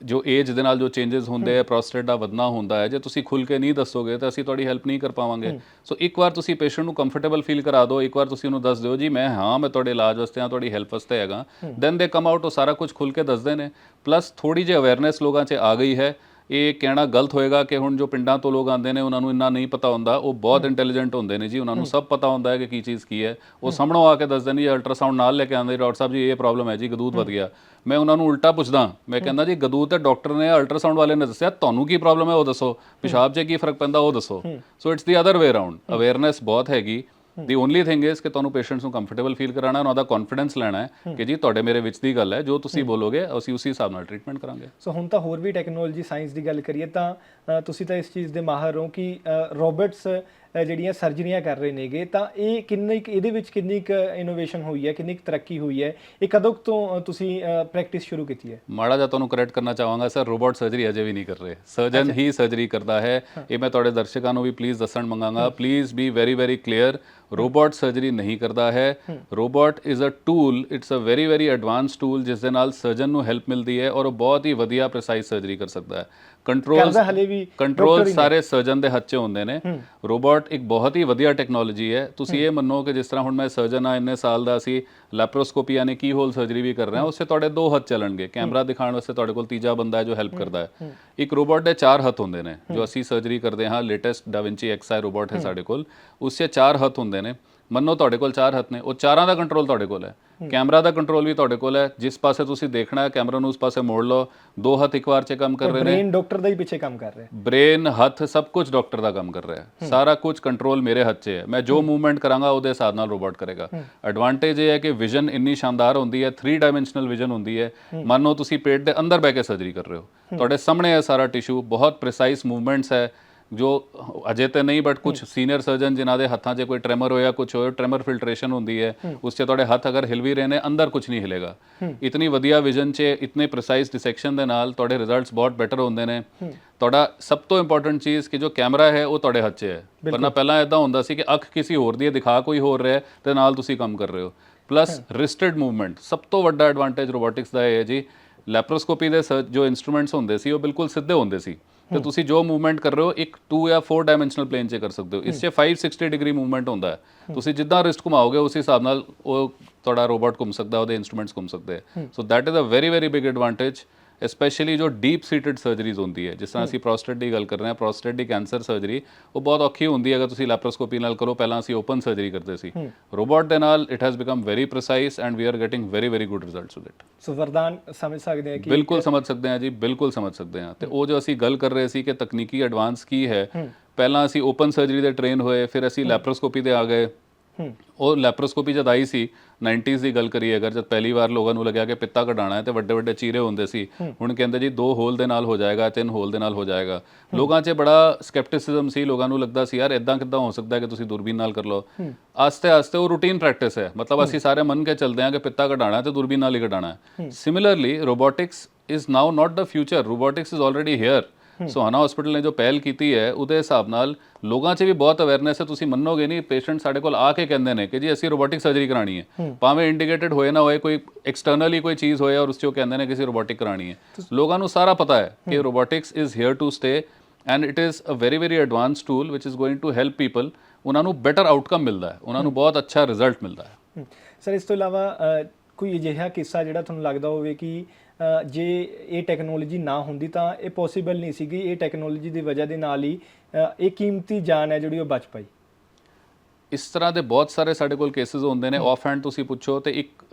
ਜੋ ਏਜ ਦੇ ਨਾਲ ਜੋ ਚੇਂजेस ਹੁੰਦੇ ਆ ਪ੍ਰੋਸਟੇਟ ਦਾ ਵਧਣਾ ਹੁੰਦਾ ਹੈ ਜੇ ਤੁਸੀਂ ਖੁੱਲ ਕੇ ਨਹੀਂ ਦੱਸੋਗੇ ਤਾਂ ਅਸੀਂ ਤੁਹਾਡੀ ਹੈਲਪ ਨਹੀਂ ਕਰ ਪਾਵਾਂਗੇ। ਸੋ ਇੱਕ ਵਾਰ ਤੁਸੀਂ ਪੇਸ਼ੈਂਟ ਨੂੰ ਕੰਫਰਟੇਬਲ ਫੀਲ ਕਰਾ ਦਿਓ ਇੱਕ ਵਾਰ ਤੁਸੀਂ ਉਹਨੂੰ ਦੱਸ ਦਿਓ ਜੀ ਮੈਂ ਹਾਂ ਮੈਂ ਤੁਹਾਡੇ ਇਲਾਜ ਵਾਸਤੇ ਹਾਂ ਤੁਹਾਡੀ ਹੈਲਪ ਵਾਸਤੇ ਹੈਗਾ। ਦੈਨ ਦੇ ਕਮ ਆਊਟ ਉਹ ਸਾਰਾ ਕੁਝ ਖੁੱਲ ਕੇ ਦੱਸਦੇ ਨੇ। ਪਲੱਸ ਥੋੜੀ ਜਿਹੀ ਅਵੇਅਰਨੈਸ ਲੋਕਾਂ 'ਚ ਆ ਗਈ ਹੈ ਇਹ ਕਹਿਣਾ ਗਲਤ ਹੋਏਗਾ ਕਿ ਹੁਣ ਜੋ ਪਿੰਡਾਂ ਤੋਂ ਲੋਕ ਆਉਂਦੇ ਨੇ ਉਹਨਾਂ ਨੂੰ ਇੰਨਾ ਨਹੀਂ ਪਤਾ ਹੁੰਦਾ। ਉਹ ਬਹੁਤ ਇੰਟੈਲੀਜੈਂਟ ਹੁੰਦੇ ਨੇ ਜੀ ਉਹਨਾਂ ਨੂੰ ਸਭ ਪਤਾ ਹੁੰਦਾ ਹੈ ਕਿ ਕੀ ਚੀਜ਼ ਕੀ ਹੈ। ਉਹ ਸਾਹਮਣੋਂ ਆ ਕੇ ਦੱਸਦੇ ਨੇ ਜੀ ਅਲਟਰਾਸਾਊਂਡ ਨਾਲ ਲੈ ਕੇ ਆਉਂਦੇ ਡਾਕਟਰ ਸਾਹਿਬ ਜੀ ਇਹ ਪ੍ਰੋਬਲਮ ਹੈ ਜੀ ਗਦੂਦ ਵਧ ਗਿਆ। ਮੈਂ ਉਹਨਾਂ ਨੂੰ ਉਲਟਾ ਪੁੱਛਦਾ ਮੈਂ ਕਹਿੰਦਾ ਜੀ ਗਦੂਦ ਤੇ ਡਾਕਟਰ ਨੇ ਅਲਟਰਾਸਾਊਂਡ ਵਾਲੇ ਨੇ ਦੱਸਿਆ ਤੁਹਾਨੂੰ ਕੀ ਪ੍ਰੋਬਲਮ ਹੈ ਉਹ ਦੱਸੋ। ਪਿਸ਼ਾਬ 'ਚ ਕੀ ਫ਼ਰਕ ਪੈਂਦਾ ਉਹ ਦੱਸੋ। So it's the other way around awareness ਬਹੁਤ ਹੈਗੀ। ਦੀ ਓਨਲੀ ਥਿੰਗ ਇਜ਼ ਕਿ ਤੁਹਾਨੂੰ ਪੇਸ਼ੈਂਟਸ ਨੂੰ ਕੰਫਰਟੇਬਲ ਫੀਲ ਕਰਾਣਾ ਉਹਨਾਂ ਦਾ ਕੌਨਫੀਡੈਂਸ ਲੈਣਾ ਹੈ ਕਿ ਜੀ ਤੁਹਾਡੇ ਮੇਰੇ ਵਿੱਚ ਦੀ ਗੱਲ ਹੈ ਜੋ ਤੁਸੀਂ ਬੋਲੋਗੇ ਅਸੀਂ ਉਸੇ ਹਿਸਾਬ ਨਾਲ ਟ੍ਰੀਟਮੈਂਟ ਕਰਾਂਗੇ। ਸੋ ਹੁਣ ਤਾਂ ਹੋਰ ਵੀ ਟੈਕਨੋਲੋਜੀ ਸਾਇੰਸ ਦੀ ਗੱਲ ਕਰੀਏ ਤਾਂ ਤੁਸੀਂ ਤਾਂ ਇਸ ਚੀਜ਼ ਦੇ ਮਾਹਰ ਹੋ ਕਿ ਰੋਬੋਟਸ ਜਿਹੜੀਆਂ ਸਰਜਰੀਆਂ ਕਰ ਰਹੇ ਨੇਗੇ ਤਾਂ ਇਹ ਕਿੰਨੀ ਇਹਦੇ ਵਿੱਚ ਕਿੰਨੀ ਕੁ ਇਨੋਵੇਸ਼ਨ ਹੋਈ ਹੈ ਕਿੰਨੀ ਕੁ ਤਰੱਕੀ ਹੋਈ ਹੈ ਇਹ ਕਦੋਂ ਤੋਂ ਤੁਸੀਂ ਪ੍ਰੈਕਟਿਸ ਸ਼ੁਰੂ ਕੀਤੀ ਹੈ? ਮਾੜਾ ਜਿਹਾ ਤੁਹਾਨੂੰ ਕਰੈਕਟ ਕਰਨਾ ਚਾਹਾਂਗਾ ਸਰ ਰੋਬੋਟ ਸਰਜਰੀ ਅਜੇ ਵੀ ਨਹੀਂ ਕਰ ਰਹੇ। ਸਰਜਨ ਹੀ ਸਰਜਰੀ ਕਰਦਾ ਹੈ। ਇਹ ਮੈਂ ਤੁਹਾਡੇ ਦਰਸ਼ਕਾਂ ਨੂੰ ਵੀ ਪਲੀਜ਼ ਦੱਸਣ ਮੰਗਾਂਗਾ। Please be very very clear robot surgery ਨਹੀਂ ਕਰਦਾ ਹੈ। Robot is a tool it's a very very advance tool ਜਿਸ ਦੇ ਨਾਲ ਸਰਜਨ ਨੂੰ ਹੈਲਪ ਮਿਲਦੀ ਹੈ ਔਰ ਉਹ ਬਹੁਤ ਹੀ ਵਧੀਆ ਪ੍ਰੀਸਾਈਜ਼ ਸਰਜਰੀ ਕਰ ਸਕਦਾ ਹੈ। ਕੰਟਰੋਲ ਕਰਦਾ ਹਲੇ ਵੀ ਕੰਟਰੋਲ ਸਾਰੇ ਸਰਜਨ ਦੇ ਹੱਥ 'ਚ ਹੁੰਦੇ ਨੇ। ਰੋਬੋਟ ਇੱਕ ਬਹੁਤ ਹੀ ਵਧੀਆ ਟੈਕਨੋਲੋਜੀ ਹੈ। ਤੁਸੀਂ ਇਹ ਮੰਨੋ ਕਿ ਜਿਸ ਤਰ੍ਹਾਂ ਹੁਣ ਮੈਂ ਸਰਜਨ ਆ ਇੰਨੇ ਸਾਲ ਦਾ ਸੀ ਲੈਪਰੋਸਕੋਪੀ ਯਾਨੀ ਕੀ ਹੋਲ ਸਰਜਰੀ ਵੀ ਕਰ ਰਿਹਾ ਉਸੇ ਤੁਹਾਡੇ ਦੋ ਹੱਥ ਚੱਲਣਗੇ। ਕੈਮਰਾ ਦਿਖਾਉਣ ਵਾਸਤੇ ਤੁਹਾਡੇ ਕੋਲ ਤੀਜਾ ਬੰਦਾ ਹੈ ਜੋ ਹੈਲਪ ਕਰਦਾ ਹੈ। ਇੱਕ ਰੋਬੋਟ ਦੇ ਚਾਰ ਹੱਥ ਹੁੰਦੇ ਨੇ ਜੋ ਅਸੀਂ ਸਰਜਰੀ ਕਰਦੇ ਹਾਂ ਲੇਟੈਸਟ ਡਾਵਿੰਚੀ ਐਕਸਆਈ ਰੋਬੋਟ ਹੈ। ਸਾਡੇ ਕੋਲ। ਉਸੇ ਚਾਰ ਹੱਥ ਹੁੰਦੇ ਨੇ। ਮੰਨੋ ਤੁਹਾਡੇ ਕੋਲ ਚਾਰ ਹੱਥ ਨੇ ਉਹ ਚਾਰਾਂ ਦਾ ਕੰਟਰੋਲ ਤੁਹਾਡੇ ਕੋਲ ਹੈ। ਕੈਮਰਾ ਦਾ ਕੰਟਰੋਲ ਵੀ ਤੁਹਾਡੇ ਕੋਲ ਹੈ ਜਿਸ ਪਾਸੇ ਤੁਸੀਂ ਦੇਖਣਾ ਹੈ ਕੈਮਰਾ ਨੂੰ ਉਸ ਪਾਸੇ ਮੋੜ ਲਓ ਦੋ ਹੱਥ ਇੱਕ ਵਾਰ 'ਚ ਕੰਮ ਕਰ ਰਹੇ ਨੇ। ਬ੍ਰੇਨ ਡਾਕਟਰ ਦਾ ਹੀ ਪਿੱਛੇ ਕੰਮ ਕਰ ਰਿਹਾ। ਬ੍ਰੇਨ ਹੱਥ ਸਭ ਕੁਝ ਡਾਕਟਰ ਦਾ ਕੰਮ ਕਰ ਰਿਹਾ ਹੈ। ਸਾਰਾ ਕੁਝ ਕੰਟਰੋਲ ਮੇਰੇ ਹੱਥ 'ਚ ਹੈ। ਮੈਂ ਜੋ ਮੂਵਮੈਂਟ ਕਰਾਂਗਾ ਉਹਦੇ ਹਿਸਾਬ ਨਾਲ ਰੋਬੋਟ ਕਰੇਗਾ। ਐਡਵਾਂਟੇਜ ਇਹ ਹੈ ਕਿ ਵਿਜ਼ਨ ਇੰਨੀ ਸ਼ਾਨਦਾਰ ਹੁੰਦੀ ਹੈ 3 ਡਾਈਮੈਂਸ਼ਨਲ ਵਿਜ਼ਨ ਹੁੰਦੀ ਹੈ। ਮੰਨ ਲਓ ਤੁਸੀਂ ਪੇਟ ਦੇ ਅੰਦਰ ਬੈ ਕੇ ਸਰਜਰੀ ਕਰ ਰਹੇ ਹੋ। ਤੁਹਾਡੇ ਸਾਹਮਣੇ ਹੈ ਸਾਰਾ ਟਿਸ਼ੂ ਬਹੁਤ ਪ੍ਰੀਸਾਈਜ਼ ਮੂਵਮੈਂਟਸ ਹੈ। ਜੋ ਅਜੇ ਤੇ ਨਹੀਂ ਬਟ ਕੁਝ ਸੀਨੀਅਰ ਸਰਜਨ ਜਿਨ੍ਹਾਂ ਦੇ ਹੱਥਾਂ 'ਚ ਕੋਈ ਟ੍ਰੈਮਰ ਹੋਇਆ ਕੁਝ ਹੋਇਆ ਟ੍ਰੈਮਰ ਫਿਲਟਰੇਸ਼ਨ ਹੁੰਦੀ ਹੈ ਉਸ 'ਚ ਤੁਹਾਡੇ ਹੱਥ ਅਗਰ ਹਿਲ ਵੀ ਰਹੇ ਨੇ ਅੰਦਰ ਕੁਝ ਨਹੀਂ ਹਿਲੇਗਾ। ਇਤਨੀ ਵਧੀਆ ਵਿਜ਼ਨ 'ਚ ਇਤਨੇ ਪ੍ਰੀਸਾਈਜ਼ ਡਿਸੈਕਸ਼ਨ ਦੇ ਨਾਲ ਤੁਹਾਡੇ ਰਿਜ਼ਲਟਸ ਬਹੁਤ ਬੈਟਰ ਹੁੰਦੇ ਨੇ। ਤੁਹਾਡਾ ਸਭ ਤੋਂ ਇੰਪੋਰਟੈਂਟ ਚੀਜ਼ ਕਿ ਜੋ ਕੈਮਰਾ ਹੈ ਉਹ ਤੁਹਾਡੇ ਹੱਥ 'ਚ ਹੈ। ਵਰਨਾ ਪਹਿਲਾਂ ਇਦਾਂ ਹੁੰਦਾ ਸੀ ਕਿ ਅੱਖ ਕਿਸੇ ਹੋਰ ਦੀ ਹੈ ਦਿਖਾ ਕੋਈ ਹੋਰ ਰਿਹਾ ਤੇ ਨਾਲ ਤੁਸੀਂ ਕੰਮ ਕਰ ਰਹੇ ਹੋ। ਪਲੱਸ ਰਿਸਟਡ ਮੂਵਮੈਂਟ ਸਭ ਤੋਂ ਵੱਡਾ ਐਡਵਾਂਟੇਜ ਰੋਬੋਟਿਕਸ ਦਾ ਇਹ ਹੈ ਜੀ ਲੈਪਰੋਸਕੋਪੀ ਦੇ ਜੋ ਇਨਸਟਰੂਮੈਂਟਸ ਹੁੰਦੇ ਸੀ ਉਹ ਬਿਲਕੁਲ ਸਿੱਧੇ ਹੁੰਦੇ ਸੀ। ਤੇ ਤੁਸੀਂ ਜੋ ਮੂਵਮੈਂਟ ਕਰ ਰਹੇ ਹੋ ਇੱਕ 2 ਜਾਂ 4 ਡਾਈਮੈਂਸ਼ਨਲ ਪਲੇਨ 'ਚ ਕਰ ਸਕਦੇ ਹੋ। ਇਸ 'ਚ 560 ਡਿਗਰੀ ਮੂਵਮੈਂਟ ਹੁੰਦਾ ਹੈ। ਤੁਸੀਂ ਜਿੱਦਾਂ ਰਿਸਟ ਘੁਮਾਓਗੇ ਉਸ ਹਿਸਾਬ ਨਾਲ ਉਹ ਤੁਹਾਡਾ ਰੋਬੋਟ ਘੁੰਮ ਸਕਦਾ ਉਹਦੇ ਇਨਸਟਰੂਮੈਂਟਸ ਘੁੰਮ ਸਕਦੇ so that is a very very big advantage specially ਜੋ ਡੀਪ ਸੀਟਡ ਸਰਜਰੀਜ਼ ਹੁੰਦੀ ਹੈ ਜਿਸ ਤਰ੍ਹਾਂ ਅਸੀਂ ਪ੍ਰੋਸਟੇਟ ਦੀ ਗੱਲ ਕਰ ਰਹੇ ਹਾਂ ਪ੍ਰੋਸਟੇਟ ਦੀ ਕੈਂਸਰ ਸਰਜਰੀ ਉਹ ਬਹੁਤ ਔਖੀ ਹੁੰਦੀ ਹੈ ਅਗਰ ਤੁਸੀਂ ਲੈਪਰੋਸਕੋਪੀ ਨਾਲ ਕਰੋ ਪਹਿਲਾਂ ਅਸੀਂ ਓਪਨ ਸਰਜਰੀ ਕਰਦੇ ਸੀ ਰੋਬੋਟ ਦੇ ਨਾਲ it has become very precise and we are getting very very good results with it so ਵਰਦਾਨ ਸਮਝ ਸਕਦੇ ਆ ਕਿ ਬਿਲਕੁਲ ਸਮਝ ਸਕਦੇ ਹਾਂ ਜੀ ਬਿਲਕੁਲ ਸਮਝ ਸਕਦੇ ਹਾਂ ਤੇ ਉਹ ਜੋ ਅਸੀਂ ਗੱਲ ਕਰ ਰਹੇ ਸੀ ਕਿ ਤਕਨੀਕੀ ਐਡਵਾਂਸ ਕੀ ਹੈ ਪਹਿਲਾਂ ਅਸੀਂ ਓਪਨ ਸਰਜਰੀ ਦੇ ਟ੍ਰੇਨ ਹੋਏ ਫਿਰ ਅਸੀਂ ਲੈਪਰੋਸਕੋਪੀ ਤੇ ਆ ਗਏ ਹੂੰ ਉਹ ਲੈਪਰੋਸਕੋਪੀ ਜਦ ਆਈ ਸੀ 90s ਦੀ ਗੱਲ ਕਰੀਏ ਅਗਰ, ਜਦ ਪਹਿਲੀ ਵਾਰ ਲੋਕਾਂ ਨੂੰ ਲੱਗਿਆ ਕਿ ਪਿੱਤਾ ਕਢਾਣਾ ਹੈ ਤੇ ਵੱਡੇ ਵੱਡੇ ਚੀਰੇ ਹੁੰਦੇ ਸੀ, ਹੁਣ ਕਹਿੰਦੇ ਜੀ ਦੋ ਹੋਲ ਦੇ ਨਾਲ ਹੋ ਜਾਏਗਾ, ਤਿੰਨ ਹੋਲ ਦੇ ਨਾਲ ਹੋ ਜਾਏਗਾ। ਲੋਕਾਂ 'ਚ ਬੜਾ ਸਕੈਪਟਿਸਿਜ਼ਮ ਸੀ, ਲੋਕਾਂ ਨੂੰ ਲੱਗਦਾ ਸੀ, ਯਾਰ ਇਦਾਂ ਕਿੱਦਾਂ ਹੋ ਸਕਦਾ ਹੈ ਕਿ ਤੁਸੀਂ ਦੂਰਬੀਨ ਨਾਲ ਕਰ ਲਓ। ਆਸਤੇ ਆਸਤੇ ਉਹ ਰੂਟੀਨ ਪ੍ਰੈਕਟਿਸ ਹੈ। ਮਤਲਬ ਅਸੀਂ ਸਾਰੇ ਮੰਨ ਕੇ ਚੱਲਦੇ ਹਾਂ ਕਿ ਪਿੱਤਾ ਕਢਾਣਾ ਹੈ ਤੇ ਦੂਰਬੀਨ ਨਾਲ ਹੀ ਕਢਾਣਾ ਹੈ। Similarly robotics is now not the future robotics is already here Sohana hospital ਨੇ ਜੋ ਪਹਿਲ ਕੀਤੀ ਹੈ ਉਹਦੇ ਹਿਸਾਬ ਨਾਲ ਲੋਕਾਂ 'ਚ ਵੀ ਬਹੁਤ ਅਵੇਅਰਨੈਸ ਹੈ। ਤੁਸੀਂ ਮੰਨੋਗੇ ਨਹੀਂ ਪੇਸ਼ੈਂਟ ਸਾਡੇ ਕੋਲ ਆ ਕੇ ਕਹਿੰਦੇ ਨੇ ਕਿ ਜੀ ਅਸੀਂ ਰੋਬੋਟਿਕ ਸਰਜਰੀ ਕਰਾਣੀ ਹੈ। ਭਾਵੇਂ ਇੰਡੀਕੇਟਡ ਹੋਏ ਨਾ ਹੋਏ ਕੋਈ ਐਕਸਟਰਨਲੀ ਕੋਈ ਚੀਜ਼ ਹੋਏ ਔਰ ਉਸ 'ਚ ਉਹ ਕਹਿੰਦੇ ਨੇ ਕਿ ਅਸੀਂ ਰੋਬੋਟਿਕ ਕਰਾਣੀ ਹੈ। ਲੋਕਾਂ ਨੂੰ ਸਾਰਾ ਪਤਾ ਹੈ ਕਿ robotics is here to stay and it is a very very advance tool which is going to help people ਉਹਨਾਂ ਨੂੰ ਬੈਟਰ ਆਊਟਕਮ ਮਿਲਦਾ ਹੈ। ਉਹਨਾਂ ਨੂੰ ਬਹੁਤ ਅੱਛਾ ਰਿਜ਼ਲਟ ਮਿਲਦਾ ਹੈ। ਸਰ ਇਸ ਤੋਂ ਇਲਾਵਾ ਕੋਈ ਅਜਿਹਾ ਕਿੱਸਾ ਜਿਹੜਾ ਤੁਹਾਨੂੰ ਲੱਗਦਾ ਹੋਵੇ ਕਿ ਜੇ ਇਹ ਟੈਕਨੋਲੋਜੀ ਨਾ ਹੁੰਦੀ ਤਾਂ ਇਹ ਪੋਸੀਬਲ ਨਹੀਂ ਸੀਗੀ ਇਹ ਟੈਕਨੋਲੋਜੀ ਦੀ ਵਜ੍ਹਾ ਦੇ ਨਾਲ ਹੀ ਇਹ ਕੀਮਤੀ ਜਾਨ ਹੈ ਜਿਹੜੀ ਉਹ ਬਚ ਪਾਈ। ਇਸ ਤਰ੍ਹਾਂ ਦੇ ਬਹੁਤ ਸਾਰੇ ਸਾਡੇ ਕੋਲ ਕੇਸਿਸ ਹੁੰਦੇ ਨੇ। ਆਫ ਹੈਂਡ ਤੁਸੀਂ ਪੁੱਛੋ ਤੇ ਇੱਕ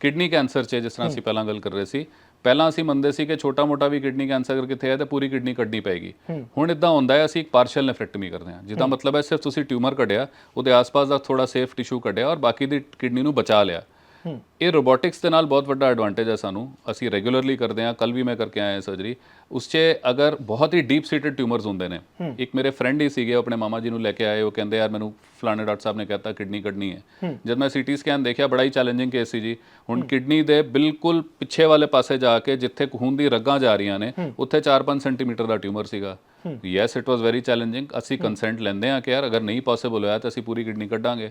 ਕਿਡਨੀ ਕੈਂਸਰ 'ਚ ਜਿਸ ਤਰ੍ਹਾਂ ਅਸੀਂ ਪਹਿਲਾਂ ਗੱਲ ਕਰ ਰਹੇ ਸੀ। ਪਹਿਲਾਂ ਅਸੀਂ ਮੰਨਦੇ ਸੀ ਕਿ ਛੋਟਾ-ਮੋਟਾ ਵੀ ਕਿਡਨੀ ਕੈਂਸਰ ਅਗਰ ਕਿੱਥੇ ਹੈ ਤਾਂ ਪੂਰੀ ਕਿਡਨੀ ਕੱਢਣੀ ਪਏਗੀ। ਹੁਣ ਇਦਾਂ ਹੁੰਦਾ ਹੈ ਅਸੀਂ ਇੱਕ ਪਾਰਸ਼ਲ ਨੈਫਰੈਕਟਮੀ ਕਰਦੇ ਹਾਂ। ਜਿਹਦਾ ਮਤਲਬ ਹੈ ਸਿਰਫ ਤੁਸੀਂ ਟਿਊਮਰ ਕੱਢਿਆ ਉਹਦੇ ਆਸ-ਪਾਸ ਦਾ ਥੋੜਾ ਸੇਫ ਟਿਸ਼ੂ ਕੱਢਿਆ ਔਰ ਬਾਕੀ ਦੀ ਕਿਡਨੀ ਨੂੰ ਬਚਾ ਲਿਆ। ਇਹ ਰੋਬੋਟਿਕਸ ਦੇ ਨਾਲ ਬਹੁਤ ਵੱਡਾ ਐਡਵਾਂਟੇਜ ਹੈ ਸਾਨੂੰ। ਅਸੀਂ ਰੈਗੂਲਰਲੀ ਕਰਦੇ ਹਾਂ ਕੱਲ ਵੀ ਮੈਂ ਕਰਕੇ ਆਇਆ ਸਰਜਰੀ ਉਸ 'ਚ ਅਗਰ ਬਹੁਤ ਹੀ ਡੀਪ ਸੀਟਡ ਟਿਊਮਰਸ ਹੁੰਦੇ ਨੇ ਇੱਕ ਮੇਰੇ ਫਰੈਂਡ ਹੀ ਸੀਗੇ ਆਪਣੇ ਮਾਮਾ ਜੀ ਨੂੰ ਲੈ ਕੇ ਆਏ ਉਹ ਕਹਿੰਦੇ ਯਾਰ ਮੈਨੂੰ ਫਲਾਣੇ ਡਾਕਟਰ ਸਾਹਿਬ ਨੇ ਕਹਿਤਾ ਕਿਡਨੀ ਕੱਢਣੀ ਹੈ। ਜਦ ਮੈਂ ਸੀਟੀ ਸਕੈਨ ਦੇਖਿਆ ਬੜਾ ਹੀ ਚੈਲੰਜਿੰਗ ਕੇਸ ਸੀ ਜੀ। ਹੁਣ ਕਿਡਨੀ ਦੇ ਬਿਲਕੁਲ ਪਿੱਛੇ ਵਾਲੇ ਪਾਸੇ ਜਾ ਕੇ ਜਿੱਥੇ ਖੂਨ ਦੀ ਰਗਾਂ ਜਾ ਰਹੀਆਂ ਨੇ ਉੱਥੇ 4-5 ਸੈਂਟੀਮੀਟਰ ਦਾ ਟਿਊਮਰ ਸੀਗਾ। Yes it was very challenging ਅਸੀਂ ਕੰਸੈਂਟ ਲੈਂਦੇ ਹਾਂ ਕਿ ਯਾਰ ਅਗਰ ਨਹੀਂ ਪੋਸੀਬਲ ਹੋਇਆ ਤਾਂ ਅਸੀਂ ਪੂਰੀ ਕਿਡਨੀ ਕੱਢਾਂਗੇ।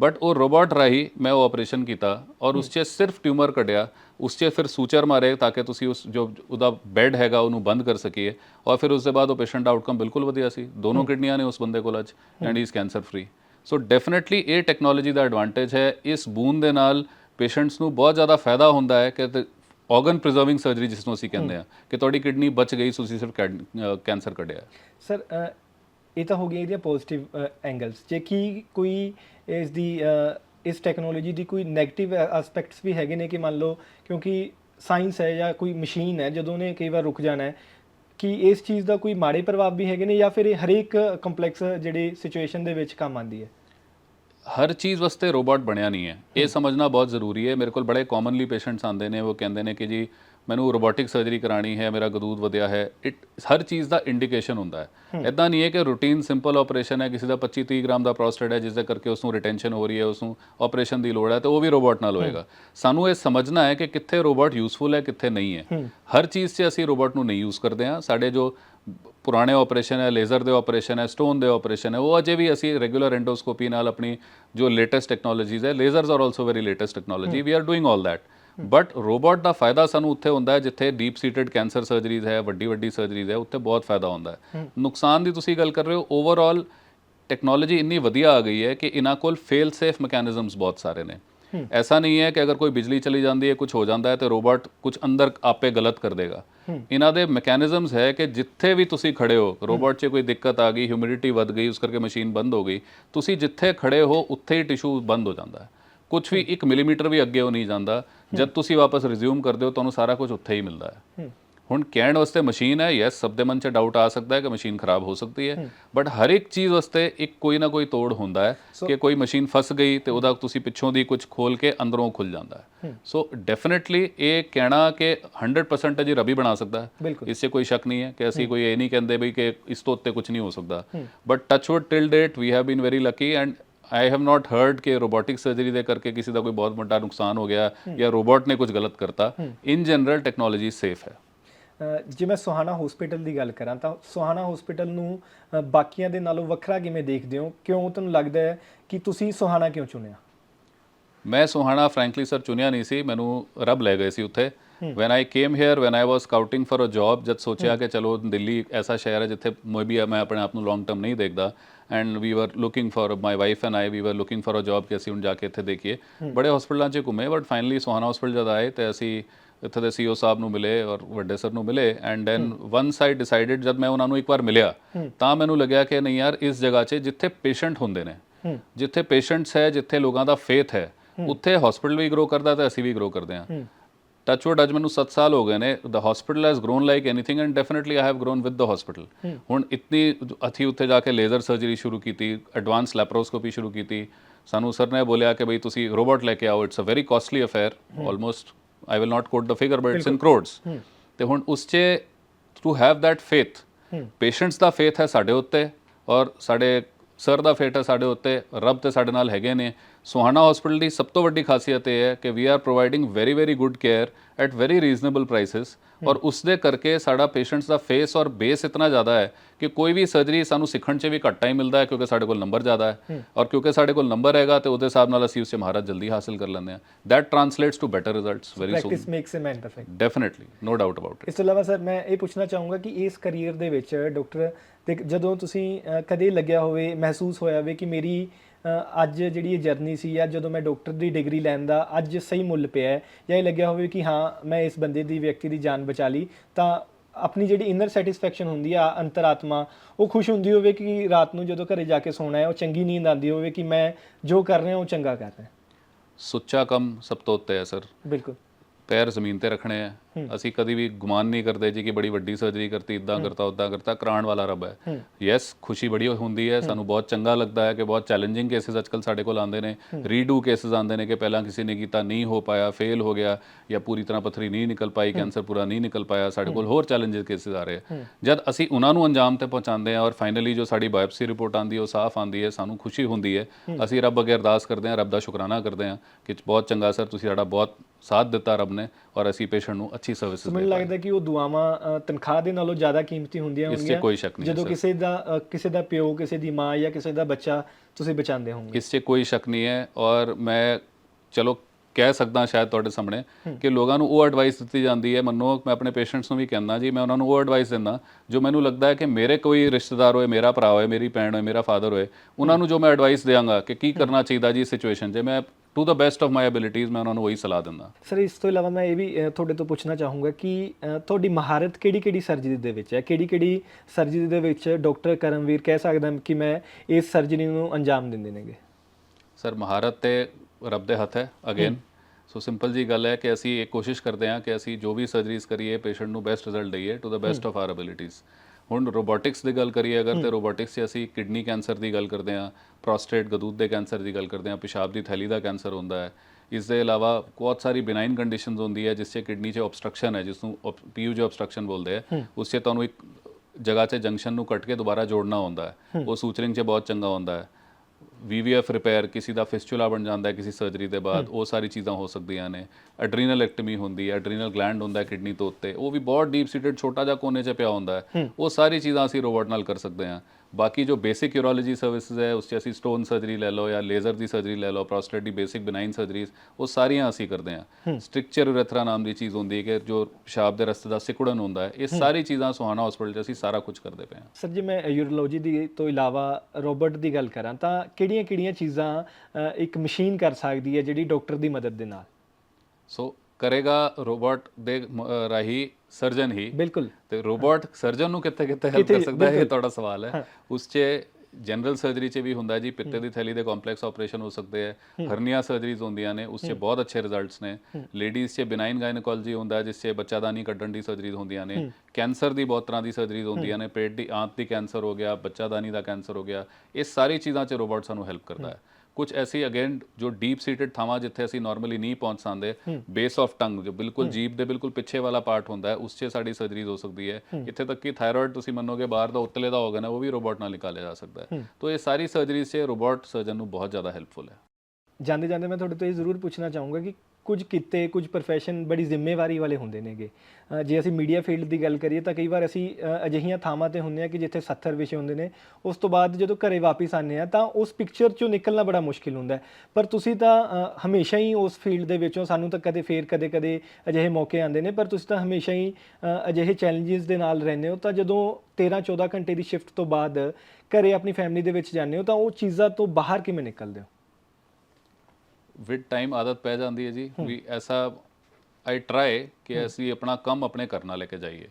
ਬਟ ਉਹ ਰੋਬੋਟ ਰਾਹੀਂ ਮੈਂ ਉਹ ਆਪਰੇਸ਼ਨ ਕੀਤਾ ਔਰ ਉਸ 'ਚ ਸਿਰਫ ਟਿਊਮਰ ਕੱਢਿਆ। ਉਸ 'ਚ ਫਿਰ ਸੂਚਰ ਮਾਰੇ ਤਾਂ ਕਿ ਤੁਸੀਂ ਉਸ ਜੋ ਉਹਦਾ ਬੈੱਡ ਹੈਗਾ ਉਹਨੂੰ ਬੰਦ ਕਰ ਸਕੀਏ। ਔਰ ਫਿਰ ਉਸ ਦੇ ਬਾਅਦ ਉਹ ਪੇਸ਼ੈਂਟ ਦਾ ਆਊਟਕਮ ਬਿਲਕੁਲ ਵਧੀਆ ਸੀ। ਦੋਨੋਂ ਕਿਡਨੀਆਂ ਨੇ ਉਸ ਬੰਦੇ ਕੋਲ ਅੱਜ and he is cancer free so definitely ਇਹ ਟੈਕਨੋਲੋਜੀ ਦਾ ਐਡਵਾਂਟੇਜ ਹੈ। ਇਸ ਬੂਨ ਦੇ ਨਾਲ ਪੇਸ਼ੈਂਟਸ ਨੂੰ ਬਹੁਤ ਜ਼ਿਆਦਾ ਫਾਇਦਾ ਹੁੰਦਾ ਹੈ ਕਿ ਆਰਗਨ ਪ੍ਰੀਜ਼ਰਵਿੰਗ ਸਰਜਰੀ ਜਿਸ ਨੂੰ ਅਸੀਂ ਕਹਿੰਦੇ ਆ ਕਿ ਤੁਹਾਡੀ ਕਿਡਨੀ ਬਚ ਗਈ ਤੁਸੀਂ ਸਿਰਫ ਕੈਂਸਰ ਕੱਢਿਆ। ਸਰ ਇਹ ਤਾਂ ਹੋ ਗਈਆਂ ਇਹਦੀਆਂ ਪੋਜ਼ਿਟਿਵ ਐਂਗਲਸ ਜੇ ਕੀ ਕੋਈ ਇਸ ਦੀ ਇਸ ਟੈਕਨੋਲੋਜੀ ਦੀ ਕੋਈ 네ਗੇਟਿਵ ਐਸਪੈਕਟਸ ਵੀ ਹੈਗੇ ਨੇ ਕਿ ਮੰਨ ਲਓ ਕਿਉਂਕਿ ਸਾਇੰਸ ਹੈ ਜਾਂ ਕੋਈ ਮਸ਼ੀਨ ਹੈ ਜਦੋਂ ਨੇ ਕਈ ਵਾਰ ਰੁਕ ਜਾਣਾ ਹੈ ਕਿ ਇਸ ਚੀਜ਼ ਦਾ ਕੋਈ ਮਾੜੇ ਪ੍ਰਭਾਵ ਵੀ ਹੈਗੇ ਨੇ ਜਾਂ ਫਿਰ ਇਹ ਹਰੇਕ ਕੰਪਲੈਕਸ ਜਿਹੜੀ ਸਿਚੁਏਸ਼ਨ ਦੇ ਵਿੱਚ ਕੰਮ ਆਉਂਦੀ ਹੈ? ਹਰ ਚੀਜ਼ ਵਾਸਤੇ ਰੋਬੋਟ ਬਣਿਆ ਨਹੀਂ ਹੈ। ਇਹ ਸਮਝਣਾ ਬਹੁਤ ਜ਼ਰੂਰੀ ਹੈ। ਮੇਰੇ ਕੋਲ ਬੜੇ ਕਾਮਨਲੀ ਪੇਸ਼ੈਂਟਸ ਆਉਂਦੇ ਨੇ ਉਹ ਕਹਿੰਦੇ ਨੇ ਕਿ ਜੀ ਮੈਨੂੰ ਰੋਬੋਟਿਕ ਸਰਜਰੀ ਕਰਾਣੀ ਹੈ ਮੇਰਾ ਗਦੂਦ ਵਧਿਆ ਹੈ। ਇਟ ਹਰ ਚੀਜ਼ ਦਾ ਇੰਡੀਕੇਸ਼ਨ ਹੁੰਦਾ ਹੈ। ਇਦਾਂ ਨਹੀਂ ਹੈ ਕਿ ਰੂਟੀਨ ਸਿੰਪਲ ਆਪਰੇਸ਼ਨ ਹੈ ਕਿਸੇ ਦਾ 25 30 ਗ੍ਰਾਮ ਦਾ ਪ੍ਰੋਸਟੇਟ ਹੈ ਜਿਸ ਦੇ ਕਰਕੇ ਉਸ ਨੂੰ ਰਿਟੈਂਸ਼ਨ ਹੋ ਰਹੀ ਹੈ ਉਸ ਨੂੰ ਆਪਰੇਸ਼ਨ ਦੀ ਲੋੜ ਹੈ ਤੇ ਉਹ ਵੀ ਰੋਬੋਟ ਨਾਲ ਹੋਏਗਾ। ਸਾਨੂੰ ਇਹ ਸਮਝਣਾ ਹੈ ਕਿ ਕਿੱਥੇ ਰੋਬੋਟ ਯੂਸਫੁਲ ਹੈ ਕਿੱਥੇ ਨਹੀਂ ਹੈ। ਹਰ ਚੀਜ਼ 'ਚ ਅਸੀਂ ਰੋਬੋਟ ਨੂੰ ਨਹੀਂ ਯੂਜ਼ ਕਰਦੇ ਹਾਂ। ਸਾਡੇ ਜੋ ਪੁਰਾਣੇ ਆਪਰੇਸ਼ਨ ਹੈ ਲੇਜ਼ਰ ਦੇ ਆਪਰੇਸ਼ਨ ਹੈ ਸਟੋਨ ਦੇ ਆਪਰੇਸ਼ਨ ਹੈ ਉਹ ਅਜੇ ਵੀ ਅਸੀਂ ਰੈਗੂਲਰ ਐਂਡੋਸਕੋਪੀ ਨਾਲ ਆਪਣੀ ਜੋ ਲੇਟੈਸਟ ਟੈਕਨੋਲੋਜੀਜ਼ ਹੈ lasers are also very latest technology we are doing all that but robot ਦਾ ਫਾਇਦਾ ਸਾਨੂੰ ਉੱਥੇ ਹੁੰਦਾ ਹੈ ਜਿੱਥੇ ਡੀਪ ਸੀਟਡ ਕੈਂਸਰ ਸਰਜਰੀਜ਼ ਹੈ ਵੱਡੀ ਵੱਡੀ ਸਰਜਰੀਜ਼ ਹੈ ਉੱਥੇ ਬਹੁਤ ਫਾਇਦਾ ਹੁੰਦਾ ਹੈ। ਨੁਕਸਾਨ ਦੀ ਤੁਸੀਂ ਗੱਲ ਕਰ ਰਹੇ ਹੋ ਓਵਰਆਲ ਟੈਕਨੋਲੋਜੀ ਇੰਨੀ ਵਧੀਆ ਆ ਗਈ ਹੈ ਕਿ ਇਹਨਾਂ ਕੋਲ ਫੇਲ ਸੇਫ ਮੈਕੈਨਿਜ਼ਮਸ ਬਹੁਤ ਸਾਰੇ ਨੇ। ਐਸਾ ਨਹੀਂ ਹੈ ਕਿ ਅਗਰ ਕੋਈ ਬਿਜਲੀ ਚਲੀ ਜਾਂਦੀ ਹੈ ਕੁਝ ਹੋ ਜਾਂਦਾ ਹੈ ਤੇ ਰੋਬੋਟ ਕੁਝ ਅੰਦਰ ਆਪੇ ਗਲਤ ਕਰ ਦੇਗਾ। ਇਹਨਾਂ ਦੇ ਮੈਕੈਨਿਜ਼ਮਸ ਹੈ ਕਿ ਜਿੱਥੇ ਵੀ ਤੁਸੀਂ ਖੜੇ ਹੋ ਰੋਬੋਟ 'ਚ ਕੋਈ ਦਿੱਕਤ ਆ ਗਈ ਹਿਊਮਿਡਿਟੀ ਵੱਧ ਗਈ ਉਸ ਕਰਕੇ ਮਸ਼ੀਨ ਬੰਦ ਹੋ ਗਈ ਤੁਸੀਂ ਜਿੱਥੇ ਖੜੇ ਹੋ ਉੱਥੇ ਹੀ ਟਿਸ਼ੂ ਬੰਦ ਹੋ ਜਾਂਦਾ ਹੈ। ਕੁਝ ਵੀ 1 ਮਿਲੀਮੀਟਰ ਵੀ ਅੱਗੇ ਉਹ ਨਹੀਂ ਜਾਂਦਾ। ਜਦ ਤੁਸੀਂ ਵਾਪਸ ਰਿਜ਼ਿਊਮ ਕਰਦੇ ਹੋ ਤੁਹਾਨੂੰ ਸਾਰਾ ਕੁਝ ਉੱਥੇ ਹੀ ਮਿਲਦਾ ਹੈ। ਹੁਣ ਕਹਿਣ ਵਾਸਤੇ ਮਸ਼ੀਨ ਹੈ ਯੈਸ ਸਭ ਦੇ ਮਨ 'ਚ ਡਾਊਟ ਆ ਸਕਦਾ ਹੈ ਕਿ ਮਸ਼ੀਨ ਖਰਾਬ ਹੋ ਸਕਦੀ ਹੈ ਬਟ ਹਰ ਇੱਕ ਚੀਜ਼ ਵਾਸਤੇ ਇੱਕ ਕੋਈ ਨਾ ਕੋਈ ਤੋੜ ਹੁੰਦਾ ਹੈ ਕਿ ਕੋਈ ਮਸ਼ੀਨ ਫਸ ਗਈ ਤੇ ਉਹਦਾ ਤੁਸੀਂ ਪਿੱਛੋਂ ਦੀ ਕੁਝ ਖੋਲ ਕੇ ਅੰਦਰੋਂ ਖੁੱਲ ਜਾਂਦਾ ਹੈ। ਸੋ ਡੈਫੀਨਿਟਲੀ ਇਹ ਕਹਿਣਾ ਕਿ 100% ਜੀ ਰਬੀ ਬਣਾ ਸਕਦਾ ਹੈ। ਇਸ 'ਚ ਕੋਈ ਸ਼ੱਕ ਨਹੀਂ ਹੈ ਕਿ ਅਸੀਂ ਕੋਈ ਇਹ ਨਹੀਂ ਕਹਿੰਦੇ ਵੀ ਕਿ ਇਸ ਤੋਂ ਉੱਤੇ ਕੁਝ ਨਹੀਂ ਹੋ ਸਕਦਾ। But touchwood till date we have been very lucky and I have not heard ਕਿ ਰੋਬੋਟਿਕ ਸਰਜਰੀ ਦੇ ਕਰਕੇ ਕਿਸੇ ਦਾ ਕੋਈ ਬਹੁਤ ਵੱਡਾ ਨੁਕਸਾਨ ਹੋ ਗਿਆ ਜਾਂ ਰੋਬੋਟ ਨੇ ਕੁਝ ਗਲਤ ਕਰਤਾ। ਇਨ ਜਨਰਲ ਟੈਕਨੋਲੋਜੀ ਸੇਫ ਹੈ। ਜੇ ਮੈਂ ਸੁਹਾਣਾ ਹਸਪੀਟਲ ਦੀ ਗੱਲ ਕਰਾਂ ਤਾਂ ਸੁਹਾਣਾ ਹਸਪੀਟਲ ਨੂੰ ਬਾਕੀਆਂ ਦੇ ਨਾਲੋਂ ਵੱਖਰਾ ਕਿਵੇਂ ਦੇਖਦੇ ਹੋ? ਕਿਉਂ ਤੁਹਾਨੂੰ ਲੱਗਦਾ ਹੈ ਕਿ ਤੁਸੀਂ ਸੋਹਾਣਾ ਕਿਉਂ ਚੁਣਿਆ? ਮੈਂ ਸੋਹਾਣਾ ਫ੍ਰੈਂਕਲੀ ਸਰ ਚੁਣਿਆ ਨਹੀਂ ਸੀ ਮੈਨੂੰ ਰੱਬ ਲੈ ਗਏ ਸੀ ਉੱਥੇ। When I came here when I was scouting for a job ਜਦ ਸੋਚਿਆ ਕਿ ਚਲੋ ਦਿੱਲੀ ਐਸਾ ਸ਼ਹਿਰ ਹੈ ਜਿੱਥੇ ਮੇਬੀ ਮੈਂ ਆਪਣੇ ਆਪ ਨੂੰ ਲੌਂਗ ਟਰਮ ਨਹੀਂ ਦੇਖਦਾ। And we were looking for my wife and I we were looking for a job ਕਿ ਅਸੀਂ ਹੁਣ ਜਾ ਕੇ ਇੱਥੇ ਦੇਖੀਏ। ਬੜੇ ਹਸਪੀਟਲਾਂ 'ਚ ਘੁੰਮੇ ਬਟ ਫਾਈਨਲੀ ਸੁਹਾਣਾ ਹਸਪੀਟਲ ਜਦ ਆਏ ਤੇ ਅਸੀਂ ਇੱਥੇ ਦੇ ਸੀਓ ਸਾਹਿਬ ਨੂੰ ਮਿਲੇ ਔਰ ਵੱਡੇ ਸਰ ਨੂੰ ਮਿਲੇ and then one side decided ਜਦ ਮੈਂ ਉਹਨਾਂ ਨੂੰ ਇੱਕ ਵਾਰ ਮਿਲਿਆ ਤਾਂ ਮੈਨੂੰ ਲੱਗਿਆ ਕਿ ਨਹੀਂ ਯਾਰ ਇਸ ਜਗ੍ਹਾ 'ਚ ਜਿੱਥੇ ਪੇਸ਼ੈਂਟ ਹੁੰਦੇ ਨੇ ਜਿੱਥੇ ਪੇਸ਼ੈਂਟਸ ਹੈ ਜਿੱਥੇ ਲੋਕਾਂ ਦਾ ਫੇਥ ਹੈ ਉੱਥੇ ਹਸਪੀਟਲ ਵੀ ਗਰੋ ਕਰਦਾ ਤੇ ਅਸੀਂ ਵੀ ਗਰੋ ਕਰਦੇ ਹਾਂ। ਟੱਚਵੁੱਡ ਅੱਜ ਮੈਨੂੰ 7 ਸਾਲ ਹੋ ਗਏ ਨੇ the hospital has grown like anything and definitely I have grown with the hospital ਹੁਣ ਇਤਨੀ ਅਸੀਂ ਉੱਥੇ ਜਾ ਕੇ ਲੇਜ਼ਰ ਸਰਜਰੀ ਸ਼ੁਰੂ ਕੀਤੀ ਐਡਵਾਂਸ ਲੈਪਰੋਸਕੋਪੀ ਸ਼ੁਰੂ ਕੀਤੀ ਸਾਨੂੰ ਸਰ ਨੇ ਬੋਲਿਆ ਕਿ ਬਈ ਤੁਸੀਂ ਰੋਬੋਟ ਲੈ ਕੇ ਆਓ it's a very costly affair almost I will not quote the figure but it's in crores ਤੇ ਹੁਣ ਉਸ 'ਚ to have that faith patients the faith ਹੈ ਸਾਡੇ ਉੱਤੇ ਔਰ ਸਾਡੇ ਸਰ ਦਾ ਫੇਥ ਹੈ ਸਾਡੇ ਉੱਤੇ ਰੱਬ ਤੇ ਸਾਡੇ ਨਾਲ ਹੈਗੇ ਨੇ ਸੁਹਾਣਾ ਹਸਪੀਟਲ ਦੀ ਸਭ ਤੋਂ ਵੱਡੀ ਖਾਸੀਅਤ ਇਹ ਹੈ ਕਿ we are providing very very good care at very reasonable prices ਔਰ ਉਸ ਦੇ ਕਰਕੇ ਸਾਡਾ ਪੇਸ਼ੈਂਟਸ ਦਾ ਫੇਸ ਔਰ ਬੇਸ ਇਤਨਾ ਜ਼ਿਆਦਾ ਹੈ ਕਿ ਕੋਈ ਵੀ ਸਰਜਰੀ ਸਾਨੂੰ ਸਿੱਖਣ 'ਚ ਵੀ ਘੱਟ ਟਾਈਮ ਮਿਲਦਾ ਹੈ ਕਿਉਂਕਿ ਸਾਡੇ ਕੋਲ ਨੰਬਰ ਜ਼ਿਆਦਾ ਹੈ ਔਰ ਕਿਉਂਕਿ ਸਾਡੇ ਕੋਲ ਨੰਬਰ ਹੈਗਾ ਤੇ ਉਹਦੇ ਹਿਸਾਬ ਨਾਲ ਅਸੀਂ ਉਸ 'ਚ ਮਹਾਰਤ ਜਲਦੀ ਹਾਸਲ ਕਰ ਲੈਂਦੇ ਹਾਂ। That translates to better results very soon practice makes a man perfect definitely no doubt about it ਇਸ ਤੋਂ ਇਲਾਵਾ ਸਰ ਮੈਂ ਇਹ ਪੁੱਛਣਾ ਚਾਹੂੰਗਾ ਕਿ ਇਸ ਕੈਰੀਅਰ ਦੇ ਵਿੱਚ ਡਾਕਟਰ ਤੇ ਜਦੋਂ ਤੁਸੀਂ ਕਦੇ ਲੱਗਿਆ ਹੋਵੇ ਮਹਿਸੂਸ ਹੋਇਆ ਹੋਵੇ ਕਿ ਮੇਰੀ ਅੱਜ ਜਿਹੜੀ ਇਹ ਜਰਨੀ ਸੀ ਜਾਂ ਜਦੋਂ ਮੈਂ ਡਾਕਟਰ ਦੀ ਡਿਗਰੀ ਲੈਣ ਦਾ ਅੱਜ ਸਹੀ ਮੁੱਲ ਪਿਆ ਹੈ ਜਾਂ ਇਹ ਲੱਗਿਆ ਹੋਵੇ ਕਿ ਹਾਂ ਮੈਂ ਇਸ ਬੰਦੇ ਦੀ ਵਿਅਕਤੀ ਦੀ ਜਾਨ ਬਚਾ ਲਈ ਤਾਂ ਆਪਣੀ ਜਿਹੜੀ ਇਨਰ ਸੈਟੀਸਫੈਕਸ਼ਨ ਹੁੰਦੀ ਆ ਅੰਤਰਾਤਮਾ ਉਹ ਖੁਸ਼ ਹੁੰਦੀ ਹੋਵੇ ਕਿ ਰਾਤ ਨੂੰ ਜਦੋਂ ਘਰੇ ਜਾ ਕੇ ਸੋਣਾ ਹੈ ਉਹ ਚੰਗੀ ਨੀਂਦ ਆਉਂਦੀ ਹੋਵੇ ਕਿ ਮੈਂ ਜੋ ਕਰ ਰਿਹਾ ਉਹ ਚੰਗਾ ਕਰ ਰਿਹਾ। ਸੁੱਚਾ ਕੰਮ ਸਭ ਤੋਂ ਉੱਤੇ ਹੈ ਸਰ। ਬਿਲਕੁਲ। ਪੈਰ ਜ਼ਮੀਨ ਤੇ ਰੱਖਣੇ ਆ ਅਸੀਂ ਕਦੀ ਵੀ ਗੁਮਾਨ ਨਹੀਂ ਕਰਦੇ ਜੀ ਕਿ ਬੜੀ ਵੱਡੀ ਸਰਜਰੀ ਕਰਤੀ ਇਦਾਂ ਕਰਤਾ ਉਦਾਂ ਕਰਤਾ ਕਰਾਉਣ ਵਾਲਾ ਰੱਬ ਹੈ। ਯੈਸ ਖੁਸ਼ੀ ਬੜੀ ਹੁੰਦੀ ਹੈ ਸਾਨੂੰ ਬਹੁਤ ਚੰਗਾ ਲੱਗਦਾ ਹੈ ਕਿ ਬਹੁਤ ਚੈਲੰਜਿੰਗ ਕੇਸਿਸ ਅੱਜਕੱਲ ਸਾਡੇ ਕੋਲ ਆਉਂਦੇ ਨੇ। ਰੀਡੂ ਕੇਸਿਸ ਆਉਂਦੇ ਨੇ ਕਿ ਪਹਿਲਾਂ ਕਿਸੇ ਨੇ ਕੀਤਾ ਨਹੀਂ ਹੋ ਪਾਇਆ ਫੇਲ ਹੋ ਗਿਆ ਜਾਂ ਪੂਰੀ ਤਰ੍ਹਾਂ ਪੱਥਰੀ ਨਹੀਂ ਨਿਕਲ ਪਾਈ ਕੈਂਸਰ ਪੂਰਾ ਨਹੀਂ ਨਿਕਲ ਪਾਇਆ ਸਾਡੇ ਕੋਲ ਹੋਰ ਚੈਲੰਜਸ ਕੇਸਿਸ ਆ ਰਹੇ ਆ ਜਦ ਅਸੀਂ ਉਹਨਾਂ ਨੂੰ ਅੰਜਾਮ ਤੇ ਪਹੁੰਚਾਉਂਦੇ ਆ ਔਰ ਫਾਈਨਲੀ ਜੋ ਸਾਡੀ ਬਾਇਓਪਸੀ ਰਿਪੋਰਟ ਆਉਂਦੀ ਹੈ ਉਹ ਸਾਫ਼ ਆਉਂਦੀ ਹੈ ਸਾਨੂੰ ਖੁਸ਼ੀ ਹੁੰਦੀ ਹੈ ਅਸੀਂ ਰੱਬ ਅੱਗੇ ਅਰਦਾਸ ਕਰਦੇ ਹਾਂ ਰੱਬ ਦਾ ਸ਼ੁਕਰਾਨਾ ਕਰਦੇ ਹਾਂ ਕਿ ਬਹੁਤ ਚੰਗਾ ਸਰ ਤੁਸੀਂ ਸਾਡਾ ਬਹੁਤ ਸਾਥ ਦਿੱਤਾ ਰੱਬ ਨੇ ਔਰ ਅਸੀਂ ਪੇਸ਼ੈਂਟ ਨੂੰ ਅੱਛੀ ਸਰਵਿਸ ਮੈਨੂੰ ਲੱਗਦਾ ਕਿ ਉਹ ਦੁਆਵਾਂ ਤਨਖਾਹ ਦੇ ਨਾਲੋਂ ਜ਼ਿਆਦਾ ਕੀਮਤੀ ਹੁੰਦੀਆਂ ਇਸ 'ਚ ਹੋਣਗੀਆਂ? ਕੋਈ ਸ਼ੱਕ ਨਹੀਂ ਜਦੋਂ ਕਿਸੇ ਦਾ ਕਿਸੇ ਦਾ ਪਿਓ ਕਿਸੇ ਦੀ ਮਾਂ ਜਾਂ ਕਿਸੇ ਦਾ ਬੱਚਾ ਤੁਸੀਂ ਬਚਾਉਂਦੇ ਹੋਵੋਗੇ? ਇਸ 'ਚ ਕੋਈ ਸ਼ੱਕ ਨਹੀਂ ਹੈ ਔਰ ਮੈਂ ਚਲੋ ਕਹਿ ਸਕਦਾ ਸ਼ਾਇਦ ਤੁਹਾਡੇ ਸਾਹਮਣੇ ਕਿ ਲੋਕਾਂ ਨੂੰ ਉਹ ਐਡਵਾਈਸ ਦਿੱਤੀ ਜਾਂਦੀ ਹੈ। ਮੰਨੋ ਮੈਂ ਆਪਣੇ ਪੇਸ਼ੈਂਟਸ ਨੂੰ ਵੀ ਕਹਿੰਦਾ ਜੀ ਮੈਂ ਉਹਨਾਂ ਨੂੰ ਉਹ ਐਡਵਾਈਸ ਦਿੰਦਾ ਜੋ ਮੈਨੂੰ ਲੱਗਦਾ ਹੈ ਕਿ ਮੇਰੇ ਕੋਈ ਰਿਸ਼ਤੇਦਾਰ ਹੋਏ ਮੇਰਾ ਭਰਾ ਹੋਏ ਮੇਰੀ ਭੈਣ ਹੋਏ ਮੇਰਾ ਫਾਦਰ ਹੋਏ ਉਹਨਾਂ ਨੂੰ ਜੋ ਮੈਂ ਐਡਵਾਈਸ ਦਿਆਂਗਾ ਕਿ ਕੀ ਕਰਨਾ ਚਾਹੀਦਾ ਜੀ ਸਿਚੁਏਸ਼ਨ 'ਚ ਮੈਂ to the best of my abilities ਮੈਂ ਉਹਨਾਂ ਨੂੰ ਉਹੀ ਸਲਾਹ ਦਿੰਦਾ। ਸਰ ਇਸ ਤੋਂ ਇਲਾਵਾ ਮੈਂ ਇਹ ਵੀ ਤੁਹਾਡੇ ਤੋਂ ਪੁੱਛਣਾ ਚਾਹੂੰਗਾ ਕਿ ਤੁਹਾਡੀ ਮਹਾਰਤ ਕਿਹੜੀ-ਕਿਹੜੀ ਸਰਜਰੀ ਦੇ ਵਿੱਚ ਹੈ? ਕਿਹੜੀ-ਕਿਹੜੀ ਸਰਜਰੀ ਦੇ ਵਿੱਚ ਡਾਕਟਰ ਕਰਮਵੀਰ ਕਹਿ ਸਕਦਾ ਕਿ ਮੈਂ ਇਸ ਸਰਜਰੀ ਨੂੰ ਅੰਜਾਮ ਦਿੰਦੇ ਨੇਗੇ? ਸਰ ਮਹਾਰਤ ਤੇ ਰੱਬ ਦੇ ਹੱਥ ਹੈ ਅਗੇਨ ਸੋ ਸਿੰਪਲ ਜੀ ਗੱਲ ਹੈ ਕਿ ਅਸੀਂ ਇਹ ਕੋਸ਼ਿਸ਼ ਕਰਦੇ ਹਾਂ ਕਿ ਅਸੀਂ ਜੋ ਵੀ ਸਰਜਰੀਜ਼ ਕਰੀਏ ਪੇਸ਼ੈਂਟ ਨੂੰ ਬੈਸਟ ਰਿਜ਼ਲਟ ਦਈਏ to the best of our abilities ਹੁਣ ਰੋਬੋਟਿਕਸ ਦੀ ਗੱਲ ਕਰੀਏ ਅਗਰ ਤੇ ਰੋਬੋਟਿਕਸ 'ਚ ਅਸੀਂ ਕਿਡਨੀ ਕੈਂਸਰ ਦੀ ਗੱਲ ਕਰਦੇ ਹਾਂ ਪ੍ਰੋਸਟੇਟ ਗਦੂਦ ਦੇ ਕੈਂਸਰ ਦੀ ਗੱਲ ਕਰਦੇ ਹਾਂ ਪਿਸ਼ਾਬ ਦੀ ਥੈਲੀ ਦਾ ਕੈਂਸਰ ਹੁੰਦਾ ਹੈ ਇਸ ਦੇ ਇਲਾਵਾ ਬਹੁਤ ਸਾਰੀ ਬਿਨਾਈਨ ਕੰਡੀਸ਼ਨਸ ਹੁੰਦੀ ਹੈ ਜਿਸ 'ਚ ਕਿਡਨੀ 'ਚ ਆਬਸਟ੍ਰਕਸ਼ਨ ਹੈ ਜਿਸ ਨੂੰ ਪੀਯੂ ਜੋ ਆਬਸਟ੍ਰਕਸ਼ਨ ਬੋਲਦੇ ਆ ਉਸ 'ਚ ਤੁਹਾਨੂੰ ਇੱਕ ਜਗ੍ਹਾ 'ਚ ਜੰਕਸ਼ਨ ਨੂੰ ਕੱਟ ਕੇ ਦੁਬਾਰਾ ਜੋੜਨਾ ਹੁੰਦਾ ਹੈ। ਉਹ ਸੂਚਰਿੰਗ 'ਚ ਬਹੁਤ ਚੰਗਾ ਹੁੰਦਾ ਹੈ। ਵੀਵੀਐਫ ਰਿਪੇਅਰ ਕਿਸੇ ਦਾ ਫਿਸਚੂਲਾ ਬਣ ਜਾਂਦਾ ਹੈ ਕਿਸੇ ਸਰਜਰੀ ਦੇ ਬਾਅਦ ਉਹ ਸਾਰੀ ਚੀਜ਼ਾਂ ਹੋ ਸਕਦੀਆਂ ਨੇ। ਐਡਰੀਨਲ ਐਕਟਮੀ ਹੁੰਦੀ ਹੈ ਐਡਰੀਨਲ ਗਲੈਂਡ ਹੁੰਦਾ ਹੈ ਕਿਡਨੀ ਤੋਂ ਉੱਤੇ। ਉਹ ਵੀ ਬਹੁਤ ਡੀਪ ਸੀਟਡ ਛੋਟਾ ਜਿਹਾ ਕੋਨੇ 'ਚ ਪਿਆ ਹੁੰਦਾ ਹੈ। ਉਹ ਸਾਰੀ ਚੀਜ਼ਾਂ ਅਸੀਂ ਰੋਬੋਟ ਨਾਲ ਕਰ ਸਕਦੇ ਹਾਂ। ਬਾਕੀ ਜੋ ਬੇਸਿਕ ਯੂਰੋਲੋਜੀ ਸਰਵਿਸਿਜ਼ ਹੈ ਉਸ 'ਚ ਅਸੀਂ ਸਟੋਨ ਸਰਜਰੀ ਲੈ ਲਓ ਜਾਂ ਲੇਜ਼ਰ ਦੀ ਸਰਜਰੀ ਲੈ ਲਓ ਪ੍ਰੋਸਟੇਟ ਦੀ ਬੇਸਿਕ ਬਿਨਾਈਨ ਸਰਜਰੀਜ਼ ਉਹ ਸਾਰੀਆਂ ਅਸੀਂ ਕਰਦੇ ਹਾਂ। ਸਟ੍ਰਿਕਚਰ ਯੂਰੈਥਰਾ ਨਾਮ ਦੀ ਚੀਜ਼ ਹੁੰਦੀ ਹੈ ਕਿ ਜੋ ਪਿਸ਼ਾਬ ਦੇ ਰਸਤੇ ਦਾ ਸਿਕੜਨ ਹੁੰਦਾ ਹੈ ਇਹ ਸਾਰੀ ਚੀਜ਼ਾਂ ਸੁਹਾਣਾ ਹਸਪੀਟਲ 'ਚ ਅਸੀਂ ਸਾਰਾ ਕੁਝ ਕਰਦੇ ਪਏ ਹਾਂ। ਸਰ ਜੇ ਮੈਂ ਯੂਰੋਲੋਜੀ ਦੀ ਤੋਂ ਇਲਾਵਾ ਰੋਬੋਟ ਦੀ ਗੱਲ ਕਰਾਂ ਤਾਂ ਕਿਹੜੀਆਂ-ਕਿਹੜੀਆਂ ਚੀਜ਼ਾਂ ਇੱਕ ਮਸ਼ੀਨ ਕਰ ਸਕਦੀ ਹੈ ਜਿਹੜੀ ਡਾਕਟਰ ਦੀ ਮਦਦ ਦੇ ਨਾਲ? ਸੋ ਕਰੇਗਾ ਰੋਬੋਟ ਦੇ ਰਾਹੀਂ ਸਰਜਨ ਹੀ। ਬਿਲਕੁਲ। ਤੇ ਰੋਬੋਟ ਸਰਜਨ ਨੂੰ ਕਿੱਥੇ ਕਿੱਥੇ ਹੈਲਪ ਕਰ ਸਕਦਾ ਹੈ? ਇਹ ਤੁਹਾਡਾ ਸਵਾਲ ਹੈ। ਉਸ 'ਚ ਜਨਰਲ ਸਰਜਰੀ 'ਚ ਵੀ ਹੁੰਦਾ ਜੀ ਪਿੱਤੇ ਦੀ ਥੈਲੀ ਦੇ ਕੰਪਲੈਕਸ ਆਪਰੇਸ਼ਨ ਹੋ ਸਕਦੇ ਹੈ। ਹਰਨੀਆ ਸਰਜਰੀਜ਼ ਹੁੰਦੀਆਂ ਨੇ ਉਸ 'ਚ ਬਹੁਤ ਅੱਛੇ ਰਿਜ਼ਲਟਸ ਨੇ। ਲੇਡੀਜ਼ 'ਚ ਬਿਨਾਈਨ ਗਾਇਨੋਕੋਲੋਜੀ ਹੁੰਦਾ ਜਿਸ 'ਚ ਬੱਚਾਦਾਨੀ ਕੱਢਣ ਦੀ ਸਰਜਰੀਜ਼ ਹੁੰਦੀਆਂ ਨੇ। ਕੈਂਸਰ ਦੀ ਬਹੁਤ ਤਰ੍ਹਾਂ ਦੀ ਸਰਜਰੀਜ਼ ਹੁੰਦੀਆਂ ਨੇ। ਪੇਟ ਦੀ ਆਂਤ ਦੀ ਕੈਂਸਰ ਹੋ ਗਿਆ ਬੱਚਾਦਾਨੀ ਦਾ ਕੈਂਸਰ ਹੋ ਗਿਆ। ਇਹ ਸਾਰੀ ਚੀਜ਼ਾਂ 'ਚ ਰੋਬੋਟ ਸਾਨੂੰ ਹੈਲਪ ਕਰਦਾ ਹੈ। ਕੁਝ ਐਸੀ ਅਗੇਨ ਜੋ ਡੀਪ ਸੀਟਡ ਥਾਵਾਂ ਜਿੱਥੇ ਅਸੀਂ ਨਾਰਮਲੀ ਨਹੀਂ ਪਹੁੰਚ ਸਕਦੇ ਬੇਸ ਆਫ ਟੰਗ ਜੋ ਬਿਲਕੁਲ ਜੀਭ ਦੇ ਬਿਲਕੁਲ ਪਿੱਛੇ ਵਾਲਾ ਪਾਰਟ ਹੁੰਦਾ ਹੈ ਉਸ 'ਚ ਸਾਡੀ ਸਰਜਰੀਜ਼ ਹੋ ਸਕਦੀ ਹੈ। ਇੱਥੇ ਤੱਕ ਕਿ ਥਾਇਰਾਇਡ ਤੁਸੀਂ ਮੰਨੋਗੇ ਬਾਹਰ ਦਾ ਉੱਤਲੇ ਦਾ ਹੋਗਾ ਨਾ ਉਹ ਵੀ ਰੋਬੋਟ ਨਾਲ ਨਿਕਾਲਿਆ ਜਾ ਸਕਦਾ ਹੈ। ਤਾਂ ਇਹ ਸਾਰੀ ਸਰਜਰੀਜ਼ 'ਚ ਰੋਬੋਟ ਸਰਜਨ ਨੂੰ ਬਹੁਤ ਜ਼ਿਆਦਾ ਹੈਲਪਫੁਲ ਹੈ। ਜਾਂਦੇ ਜਾਂਦੇ ਮੈਂ ਤੁਹਾਡੇ ਤੋਂ ਇਹ ਜ਼ਰੂਰ ਪੁੱਛਣਾ ਚਾਹੂੰਗਾ ਕਿ ਕੁਝ ਕਿੱਤੇ ਕੁਝ profession ਬੜੀ ਜ਼ਿੰਮੇਵਾਰੀ ਵਾਲੇ ਹੁੰਦੇ ਨੇਗੇ। ਅ, ਜੇ ਅਸੀਂ ਮੀਡੀਆ ਫੀਲਡ ਦੀ ਗੱਲ ਕਰੀਏ ਤਾਂ ਕਈ ਵਾਰ ਅਸੀਂ ਅ, ਅਜਿਹੀਆਂ ਥਾਵਾਂ ਤੇ ਹੁੰਦੇ ਆ ਕਿ ਜਿੱਥੇ 70 ਵਿਸ਼ੇ ਹੁੰਦੇ ਨੇ ਉਸ ਤੋਂ ਬਾਅਦ ਜਦੋਂ ਘਰੇ ਵਾਪਿਸ ਆਉਂਦੇ ਆ ਤਾਂ ਉਸ ਪਿਕਚਰ ਚੋਂ ਨਿਕਲਣਾ ਬੜਾ ਮੁਸ਼ਕਿਲ ਹੁੰਦਾ ਹੈ। ਪਰ ਤੁਸੀਂ ਤਾਂ ਅ, ਹਮੇਸ਼ਾ ਹੀ ਉਸ ਫੀਲਡ ਦੇ ਵਿੱਚੋਂ ਸਾਨੂੰ ਤਾਂ ਕਦੇ ਫੇਰ ਕਦੇ ਕਦੇ ਅਜਿਹੇ ਮੌਕੇ ਆਉਂਦੇ ਨੇ ਪਰ ਤੁਸੀਂ ਤਾਂ ਹਮੇਸ਼ਾ ਹੀ ਅ, ਅਜਿਹੇ ਚੈਲੰਜਸ ਦੇ ਨਾਲ ਰਹਿੰਦੇ ਹੋ ਤਾਂ ਜਦੋਂ 13 14 ਘੰਟੇ ਦੀ ਸ਼ਿਫਟ ਤੋਂ ਬਾਅਦ ਘਰੇ ਆਪਣੀ ਫੈਮਿਲੀ ਦੇ ਵਿੱਚ ਜਾਂਦੇ ਹੋ ਤਾਂ ਉਹ ਚੀਜ਼ਾਂ ਤੋਂ ਬਾਹਰ ਕਿਵੇਂ ਨਿਕਲਦੇ ਹੋ? ਵਿਦ ਟਾਈਮ ਆਦਤ ਪੈ ਜਾਂਦੀ ਹੈ ਜੀ ਵੀ ਐਸਾ ਆਈ ਟਰਾਈ ਕਿ ਅਸੀਂ ਆਪਣਾ ਕੰਮ ਆਪਣੇ ਕਰਨਾ ਲੈ ਕੇ ਜਾਈਏ।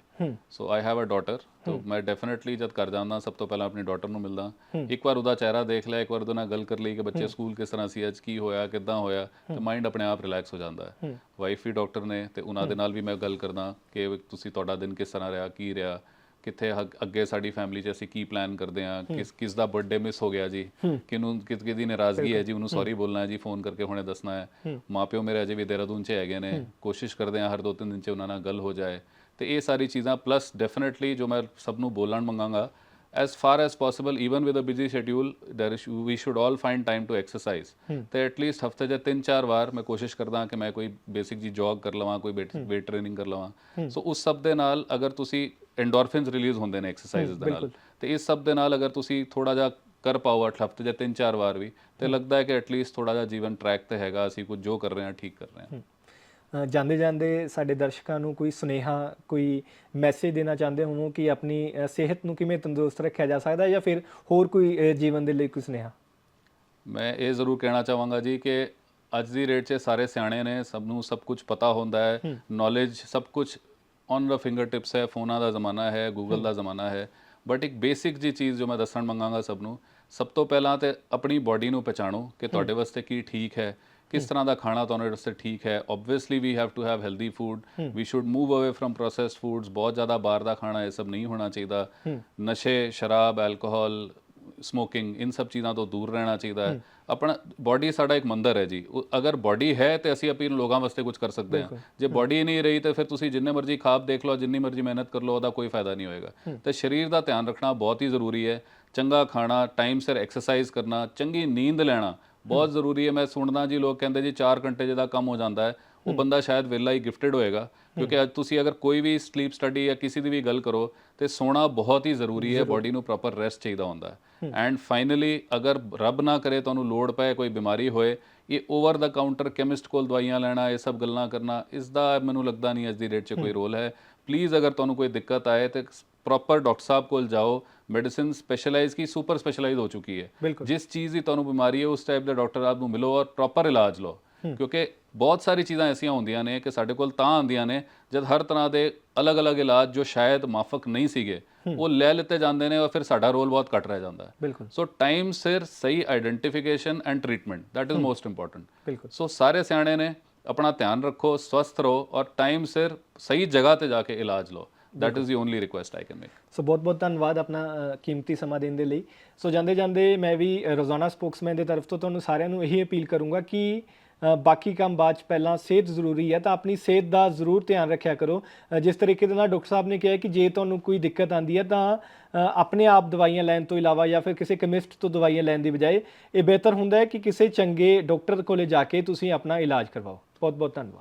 ਸੋ ਆਈ ਹੈਵ ਅ ਡਾਟਰ ਤਾਂ ਮੈਂ ਡੈਫੀਨਿਟਲੀ ਜਦ ਕਰ ਜਾਂਦਾ ਸਭ ਤੋਂ ਪਹਿਲਾਂ ਆਪਣੀ ਡਾਟਰ ਨੂੰ ਮਿਲਦਾ। ਇੱਕ ਵਾਰ ਉਹਦਾ ਚਿਹਰਾ ਦੇਖ ਲਿਆ ਇੱਕ ਵਾਰ ਉਹਦੇ ਨਾਲ ਗੱਲ ਕਰ ਲਈ ਕਿ ਬੱਚੇ ਸਕੂਲ ਕਿਸ ਤਰ੍ਹਾਂ ਸੀ ਅੱਜ ਕੀ ਹੋਇਆ ਕਿੱਦਾਂ ਹੋਇਆ ਤੇ ਮਾਈਂਡ ਆਪਣੇ ਆਪ ਰਿਲੈਕਸ ਹੋ ਜਾਂਦਾ ਹੈ। ਵਾਈਫ ਵੀ ਡਾਕਟਰ ਨੇ ਤੇ ਉਹਨਾਂ ਦੇ ਨਾਲ ਵੀ ਮੈਂ ਗੱਲ ਕਰਦਾ ਕਿ ਤੁਸੀਂ ਤੁਹਾਡਾ ਦਿਨ ਕਿਸ ਤਰ੍ਹਾਂ ਰਿਹਾ ਕੀ ਰਿਹਾ ਕਿੱਥੇ ਅੱਗ- ਅੱਗੇ ਸਾਡੀ ਫੈਮਿਲੀ 'ਚ ਅਸੀਂ ਕੀ ਪਲਾਨ ਕਰਦੇ ਆ ਕਿਸ ਕਿਸ ਦਾ ਬਰਥਡੇ ਮਿਸ ਹੋ ਗਿਆ ਜੀ ਕਿਨੂੰ ਕਿਸ ਕਿਸ ਦੀ ਨਾਰਾਜ਼ਗੀ ਹੈ ਜੀ ਉਹਨੂੰ ਸੌਰੀ ਬੋਲਣਾ ਹੈ ਜੀ ਫੋਨ ਕਰਕੇ ਹੁਣੇ ਦੱਸਣਾ ਹੈ। ਮਾਪਿਓ ਮੇਰੇ ਅਜੇ ਵੀ ਦੇਹਰਾਦੂਨ 'ਚ ਹੈਗੇ ਨੇ ਕੋਸ਼ਿਸ਼ ਕਰਦੇ ਆ ਹਰ ਦੋ ਤਿੰਨ ਦਿਨ 'ਚ ਉਹਨਾਂ ਨਾਲ ਗੱਲ ਹੋ ਜਾਏ। ਤੇ ਇਹ ਸਾਰੀ ਚੀਜ਼ਾਂ ਪਲੱਸ ਡੈਫੀਨਿਟਲੀ ਜੋ ਮੈਂ ਸਭ ਨੂੰ ਬੋਲਣ ਮੰਗਾਂਗਾ as far as possible even with a busy schedule there is we should all find time to exercise. ਤੇ at least ਹਫ਼ਤੇ 'ਚ ਤਿੰਨ ਚਾਰ ਵਾਰ ਮੈਂ ਕੋਸ਼ਿਸ਼ ਕਰਦਾ ਕਿ ਮੈਂ ਕੋਈ ਬੇਸਿਕ ਜੀ ਜੌਗ ਕਰ ਲਵਾਂ ਕੋਈ weight ਟ੍ਰੇਨਿੰਗ ਕਰ ਲਵਾਂ। ਸੋ ਉਸ ਸਭ ਦੇ ਨਾਲ ਅਗਰ ਤੁਸੀਂ ਐਂਡੋਰਫਿਨਸ ਰਿਲੀਜ਼ ਹੁੰਦੇ ਨੇ ਐਕਸਰਸਾਈਜ਼ਸ ਦੇ ਨਾਲ। ਤੇ ਇਸ ਸਭ ਦੇ ਨਾਲ ਅਗਰ ਤੁਸੀਂ ਥੋੜਾ ਜਿਹਾ ਕਰ ਪਾਓ ਅੱਠ ਹਫ਼ਤੇ 'ਚ ਤਿੰਨ ਚਾਰ ਵਾਰ ਵੀ ਤੇ ਲੱਗਦਾ ਹੈ ਕਿ least ਥੋੜਾ ਜਿਹਾ ਜੀਵਨ ਟਰੈਕ ਤੇ ਹੈਗਾ ਅਸੀਂ ਕੁਝ ਜੋ ਕਰ ਰਹੇ ਹਾਂ ਠੀਕ ਕਰ ਰਹੇ ਹਾਂ। ਜਾਂਦੇ ਜਾਂਦੇ ਸਾਡੇ ਦਰਸ਼ਕਾਂ ਨੂੰ ਕੋਈ ਸੁਨੇਹਾ ਕੋਈ ਮੈਸੇਜ ਦੇਣਾ ਚਾਹੁੰਦੇ ਹੋਵੋ ਕਿ ਆਪਣੀ ਸਿਹਤ ਨੂੰ ਕਿਵੇਂ ਤੰਦਰੁਸਤ ਰੱਖਿਆ ਜਾ ਸਕਦਾ ਹੈ ਜਾਂ ਫਿਰ ਹੋਰ ਕੋਈ ਜੀਵਨ ਦੇ ਲਈ ਕੋਈ ਸੁਨੇਹਾ? ਮੈਂ ਇਹ ਜ਼ਰੂਰ ਕਹਿਣਾ ਚਾਹਾਂਗਾ ਜੀ ਕਿ ਅੱਜ ਦੀ ਰੇਟ 'ਚ ਸਾਰੇ ਸਿਆਣੇ ਨੇ ਸਭ ਨੂੰ ਸਭ ਕੁਝ ਪਤਾ ਹੁੰਦਾ ਹੈ ਨੌਲੇਜ ਸਭ ਕੁਝ ਔਨ ਦਾ ਫਿੰਗਰ ਟਿਪਸ ਹੈ ਫੋਨਾਂ ਦਾ ਜ਼ਮਾਨਾ ਹੈ ਗੂਗਲ ਦਾ ਜ਼ਮਾਨਾ ਹੈ। ਬਟ ਇੱਕ ਬੇਸਿਕ ਜੀ ਚੀਜ਼ ਜੋ ਮੈਂ ਦੱਸਣ ਮੰਗਾਂਗਾ ਸਭ ਨੂੰ ਸਭ ਤੋਂ ਪਹਿਲਾਂ ਤੇ ਆਪਣੀ ਬਾਡੀ ਨੂੰ ਪਛਾਣੋ ਕਿ ਤੁਹਾਡੇ ਵਾਸਤੇ ਕੀ ਠੀਕ ਹੈ ਕਿਸ ਤਰ੍ਹਾਂ ਦਾ ਖਾਣਾ ਤੁਹਾਡੇ ਵਾਸਤੇ ਠੀਕ ਹੈ। Obviously we have to have healthy food we should move away from processed foods ਬਹੁਤ ਜ਼ਿਆਦਾ ਬਾਹਰ ਦਾ ਖਾਣਾ ਇਹ ਸਭ ਨਹੀਂ ਹੋਣਾ ਚਾਹੀਦਾ। ਨਸ਼ੇ ਸ਼ਰਾਬ ਐਲਕੋਹਲ ਸਮੋਕਿੰਗ ਇਨ ਸਭ ਚੀਜ਼ਾਂ ਤੋਂ ਦੂਰ ਰਹਿਣਾ ਚਾਹੀਦਾ ਹੈ। ਆਪਣਾ ਬਾਡੀ ਸਾਡਾ ਇੱਕ ਮੰਦਰ ਹੈ ਜੀ। ਉਹ ਅਗਰ ਬਾਡੀ ਹੈ ਤੇ ਅਸੀਂ ਆਪਣੀ ਲੋਕਾਂ ਵਾਸਤੇ ਕੁਝ ਕਰ ਸਕਦੇ ਹਾਂ। ਜੇ ਬਾਡੀ ਨਹੀਂ ਰਹੀ ਤੇ ਫਿਰ ਤੁਸੀਂ ਜਿੰਨੇ ਮਰਜ਼ੀ ਖਾਬ ਦੇਖ ਲਓ ਜਿੰਨੀ ਮਰਜ਼ੀ ਮਿਹਨਤ ਕਰ ਲਓ ਉਹਦਾ ਕੋਈ ਫਾਇਦਾ ਨਹੀਂ ਹੋਏਗਾ। ਤੇ ਸਰੀਰ ਦਾ ਧਿਆਨ ਰੱਖਣਾ ਬਹੁਤ ਹੀ ਜ਼ਰੂਰੀ ਹੈ। ਚੰਗਾ ਖਾਣਾ ਟਾਈਮ ਸਿਰ ਐਕਸਰਸਾਈਜ਼ ਕਰਨਾ ਚੰਗੀ ਨੀਂਦ ਲੈਣਾ ਬਹੁਤ ਜ਼ਰੂਰੀ ਹੈ। ਮੈਂ ਸੁਣਦਾ ਜੀ ਲੋਕ ਕਹਿੰਦੇ ਜੀ 4 ਘੰਟੇ ਜਿਹਦਾ ਕੰਮ ਹੋ ਜਾਂਦਾ ਹੈ ਉਹ ਬੰਦਾ ਸ਼ਾਇਦ ਵਿਹਲਾ ਹੀ ਗਿਫਟਡ ਹੋਏਗਾ। ਕਿਉਂਕਿ ਅੱਜ ਤੁਸੀਂ ਅਗਰ ਕੋਈ ਵੀ ਸਲੀਪ ਸਟੱਡੀ ਜਾਂ ਕਿਸੇ ਦੀ ਵੀ ਗੱਲ ਕਰੋ ਤੇ ਸੋਣਾ ਬਹੁਤ ਹੀ ਜ਼ਰੂਰੀ ਹੈ। ਬਾਡੀ ਨੂੰ ਪ੍ਰੋਪਰ ਰੈਸਟ ਚਾਹੀਦਾ ਹੁੰਦਾ ਹੈ। ਐਂਡ ਫਾਈਨਲੀ ਅਗਰ ਰੱਬ ਨਾ ਕਰੇ ਤੁਹਾਨੂੰ ਲੋੜ ਪਏ ਕੋਈ ਬਿਮਾਰੀ ਹੋਏ ਇਹ ਓਵਰ ਦਾ ਕਾਊਂਟਰ ਕੈਮਿਸਟ ਕੋਲ ਦਵਾਈਆਂ ਲੈਣਾ ਇਹ ਸਭ ਗੱਲਾਂ ਕਰਨਾ ਇਸ ਦਾ ਮੈਨੂੰ ਲੱਗਦਾ ਨਹੀਂ ਅੱਜ ਦੀ ਡੇਟ 'ਚ ਕੋਈ ਰੋਲ ਹੈ ਪਲੀਜ਼ ਅਗਰ ਤੁਹਾਨੂੰ ਕੋਈ ਦਿੱਕਤ ਆਏ ਤੇ ਪ੍ਰੋਪਰ ਡਾਕਟਰ ਸਾਹਿਬ ਕੋਲ ਜਾਓ ਮੈਡੀਸਿਨ ਸਪੈਸ਼ਲਾਈਜ਼ ਕੀ ਸੁਪਰ ਸਪੈਸ਼ਲਾਈਜ਼ ਹੋ ਚੁੱਕੀ ਹੈ ਜਿਸ ਚੀਜ਼ ਦੀ ਤੁਹਾਨੂੰ ਬਿਮਾਰੀ ਹੈ ਉਸ ਟਾਈਪ ਦੇ ਡਾਕਟਰ ਆਪ ਨੂੰ ਮਿਲੋ ਔਰ ਪ੍ਰੋਪਰ ਇਲਾਜ ਲਓ ਕਿਉਂਕਿ ਬਹੁਤ ਸਾਰੀ ਚੀਜ਼ਾਂ ਐਸੀਆਂ ਹੁੰਦੀਆਂ ਨੇ ਕਿ ਸਾਡੇ ਕੋਲ ਤਾਂ ਆਉਂਦੀਆਂ ਨੇ ਜਦ ਹਰ ਤਰ੍ਹਾਂ ਦੇ ਅਲੱਗ-ਅਲੱਗ ਇਲਾਜ ਜੋ ਸ਼ਾਇਦ ਮਾਫਕ ਨਹੀਂ ਸੀਗੇ ਉਹ ਲੈ ਲਿੱਤੇ ਜਾਂਦੇ ਨੇ ਔਰ ਫਿਰ ਸਾਡਾ ਰੋਲ ਬਹੁਤ ਘੱਟ ਰਹਿ ਜਾਂਦਾ ਹੈ। ਬਿਲਕੁਲ। ਸੋ ਟਾਈਮ ਸਿਰ ਸਹੀ identification and treatment that is most important so ਸਾਰੇ ਸਿਆਣੇ ਨੇ ਆਪਣਾ ਧਿਆਨ ਰੱਖੋ ਸਵਸਥ ਰਹੋ ਔਰ ਟਾਈਮ ਸਿਰ ਸਹੀ ਜਗ੍ਹਾ ਤੇ ਜਾ ਕੇ ਇਲਾਜ ਲਓ। That is the only request i can make ਸੋ ਬਹੁਤ ਬਹੁਤ ਧੰਨਵਾਦ ਆਪਣਾ ਕੀਮਤੀ ਸਮਾਂ ਦੇਣ ਦੇ ਲਈ। ਸੋ ਜਾਂਦੇ ਜਾਂਦੇ ਮੈਂ ਵੀ ਰੋਜ਼ਾਨਾ ਸਪੋਕਸਮੈਨ ਦੇ ਤਰਫ ਤੋਂ ਤੁਹਾਨੂੰ ਸਾਰਿਆਂ ਨੂੰ ਇਹੀ ਅਪੀਲ ਕਰੂੰਗਾ ਕਿ ਬਾਕੀ ਕੰਮ ਬਾਅਦ ਚ ਪਹਿਲਾਂ ਸਿਹਤ ਜ਼ਰੂਰੀ ਹੈ, ਤਾਂ ਆਪਣੀ ਸਿਹਤ ਦਾ ਜ਼ਰੂਰ ਧਿਆਨ ਰੱਖਿਆ ਕਰੋ। ਜਿਸ ਤਰੀਕੇ ਦੇ ਨਾਲ ਡਾਕਟਰ ਸਾਹਿਬ ਨੇ ਕਿਹਾ ਕਿ ਜੇ ਤੁਹਾਨੂੰ ਕੋਈ ਦਿੱਕਤ ਆਂਦੀ ਹੈ, ਤਾਂ ਆਪਣੇ ਆਪ ਦਵਾਈਆਂ ਲੈਣ ਤੋਂ ਇਲਾਵਾ ਜਾਂ ਫਿਰ ਕਿਸੇ ਕੈਮਿਸਟ ਤੋਂ ਦਵਾਈਆਂ ਲੈਣ ਦੀ ਬਜਾਏ, ਇਹ ਬਿਹਤਰ ਹੁੰਦਾ ਹੈ ਕਿ ਕਿਸੇ ਚੰਗੇ ਡਾਕਟਰ ਕੋਲੇ ਜਾ ਕੇ ਤੁਸੀਂ ਆਪਣਾ ਇਲਾਜ ਕਰਵਾਓ। ਬਹੁਤ ਬਹੁਤ ਧੰਨਵਾਦ।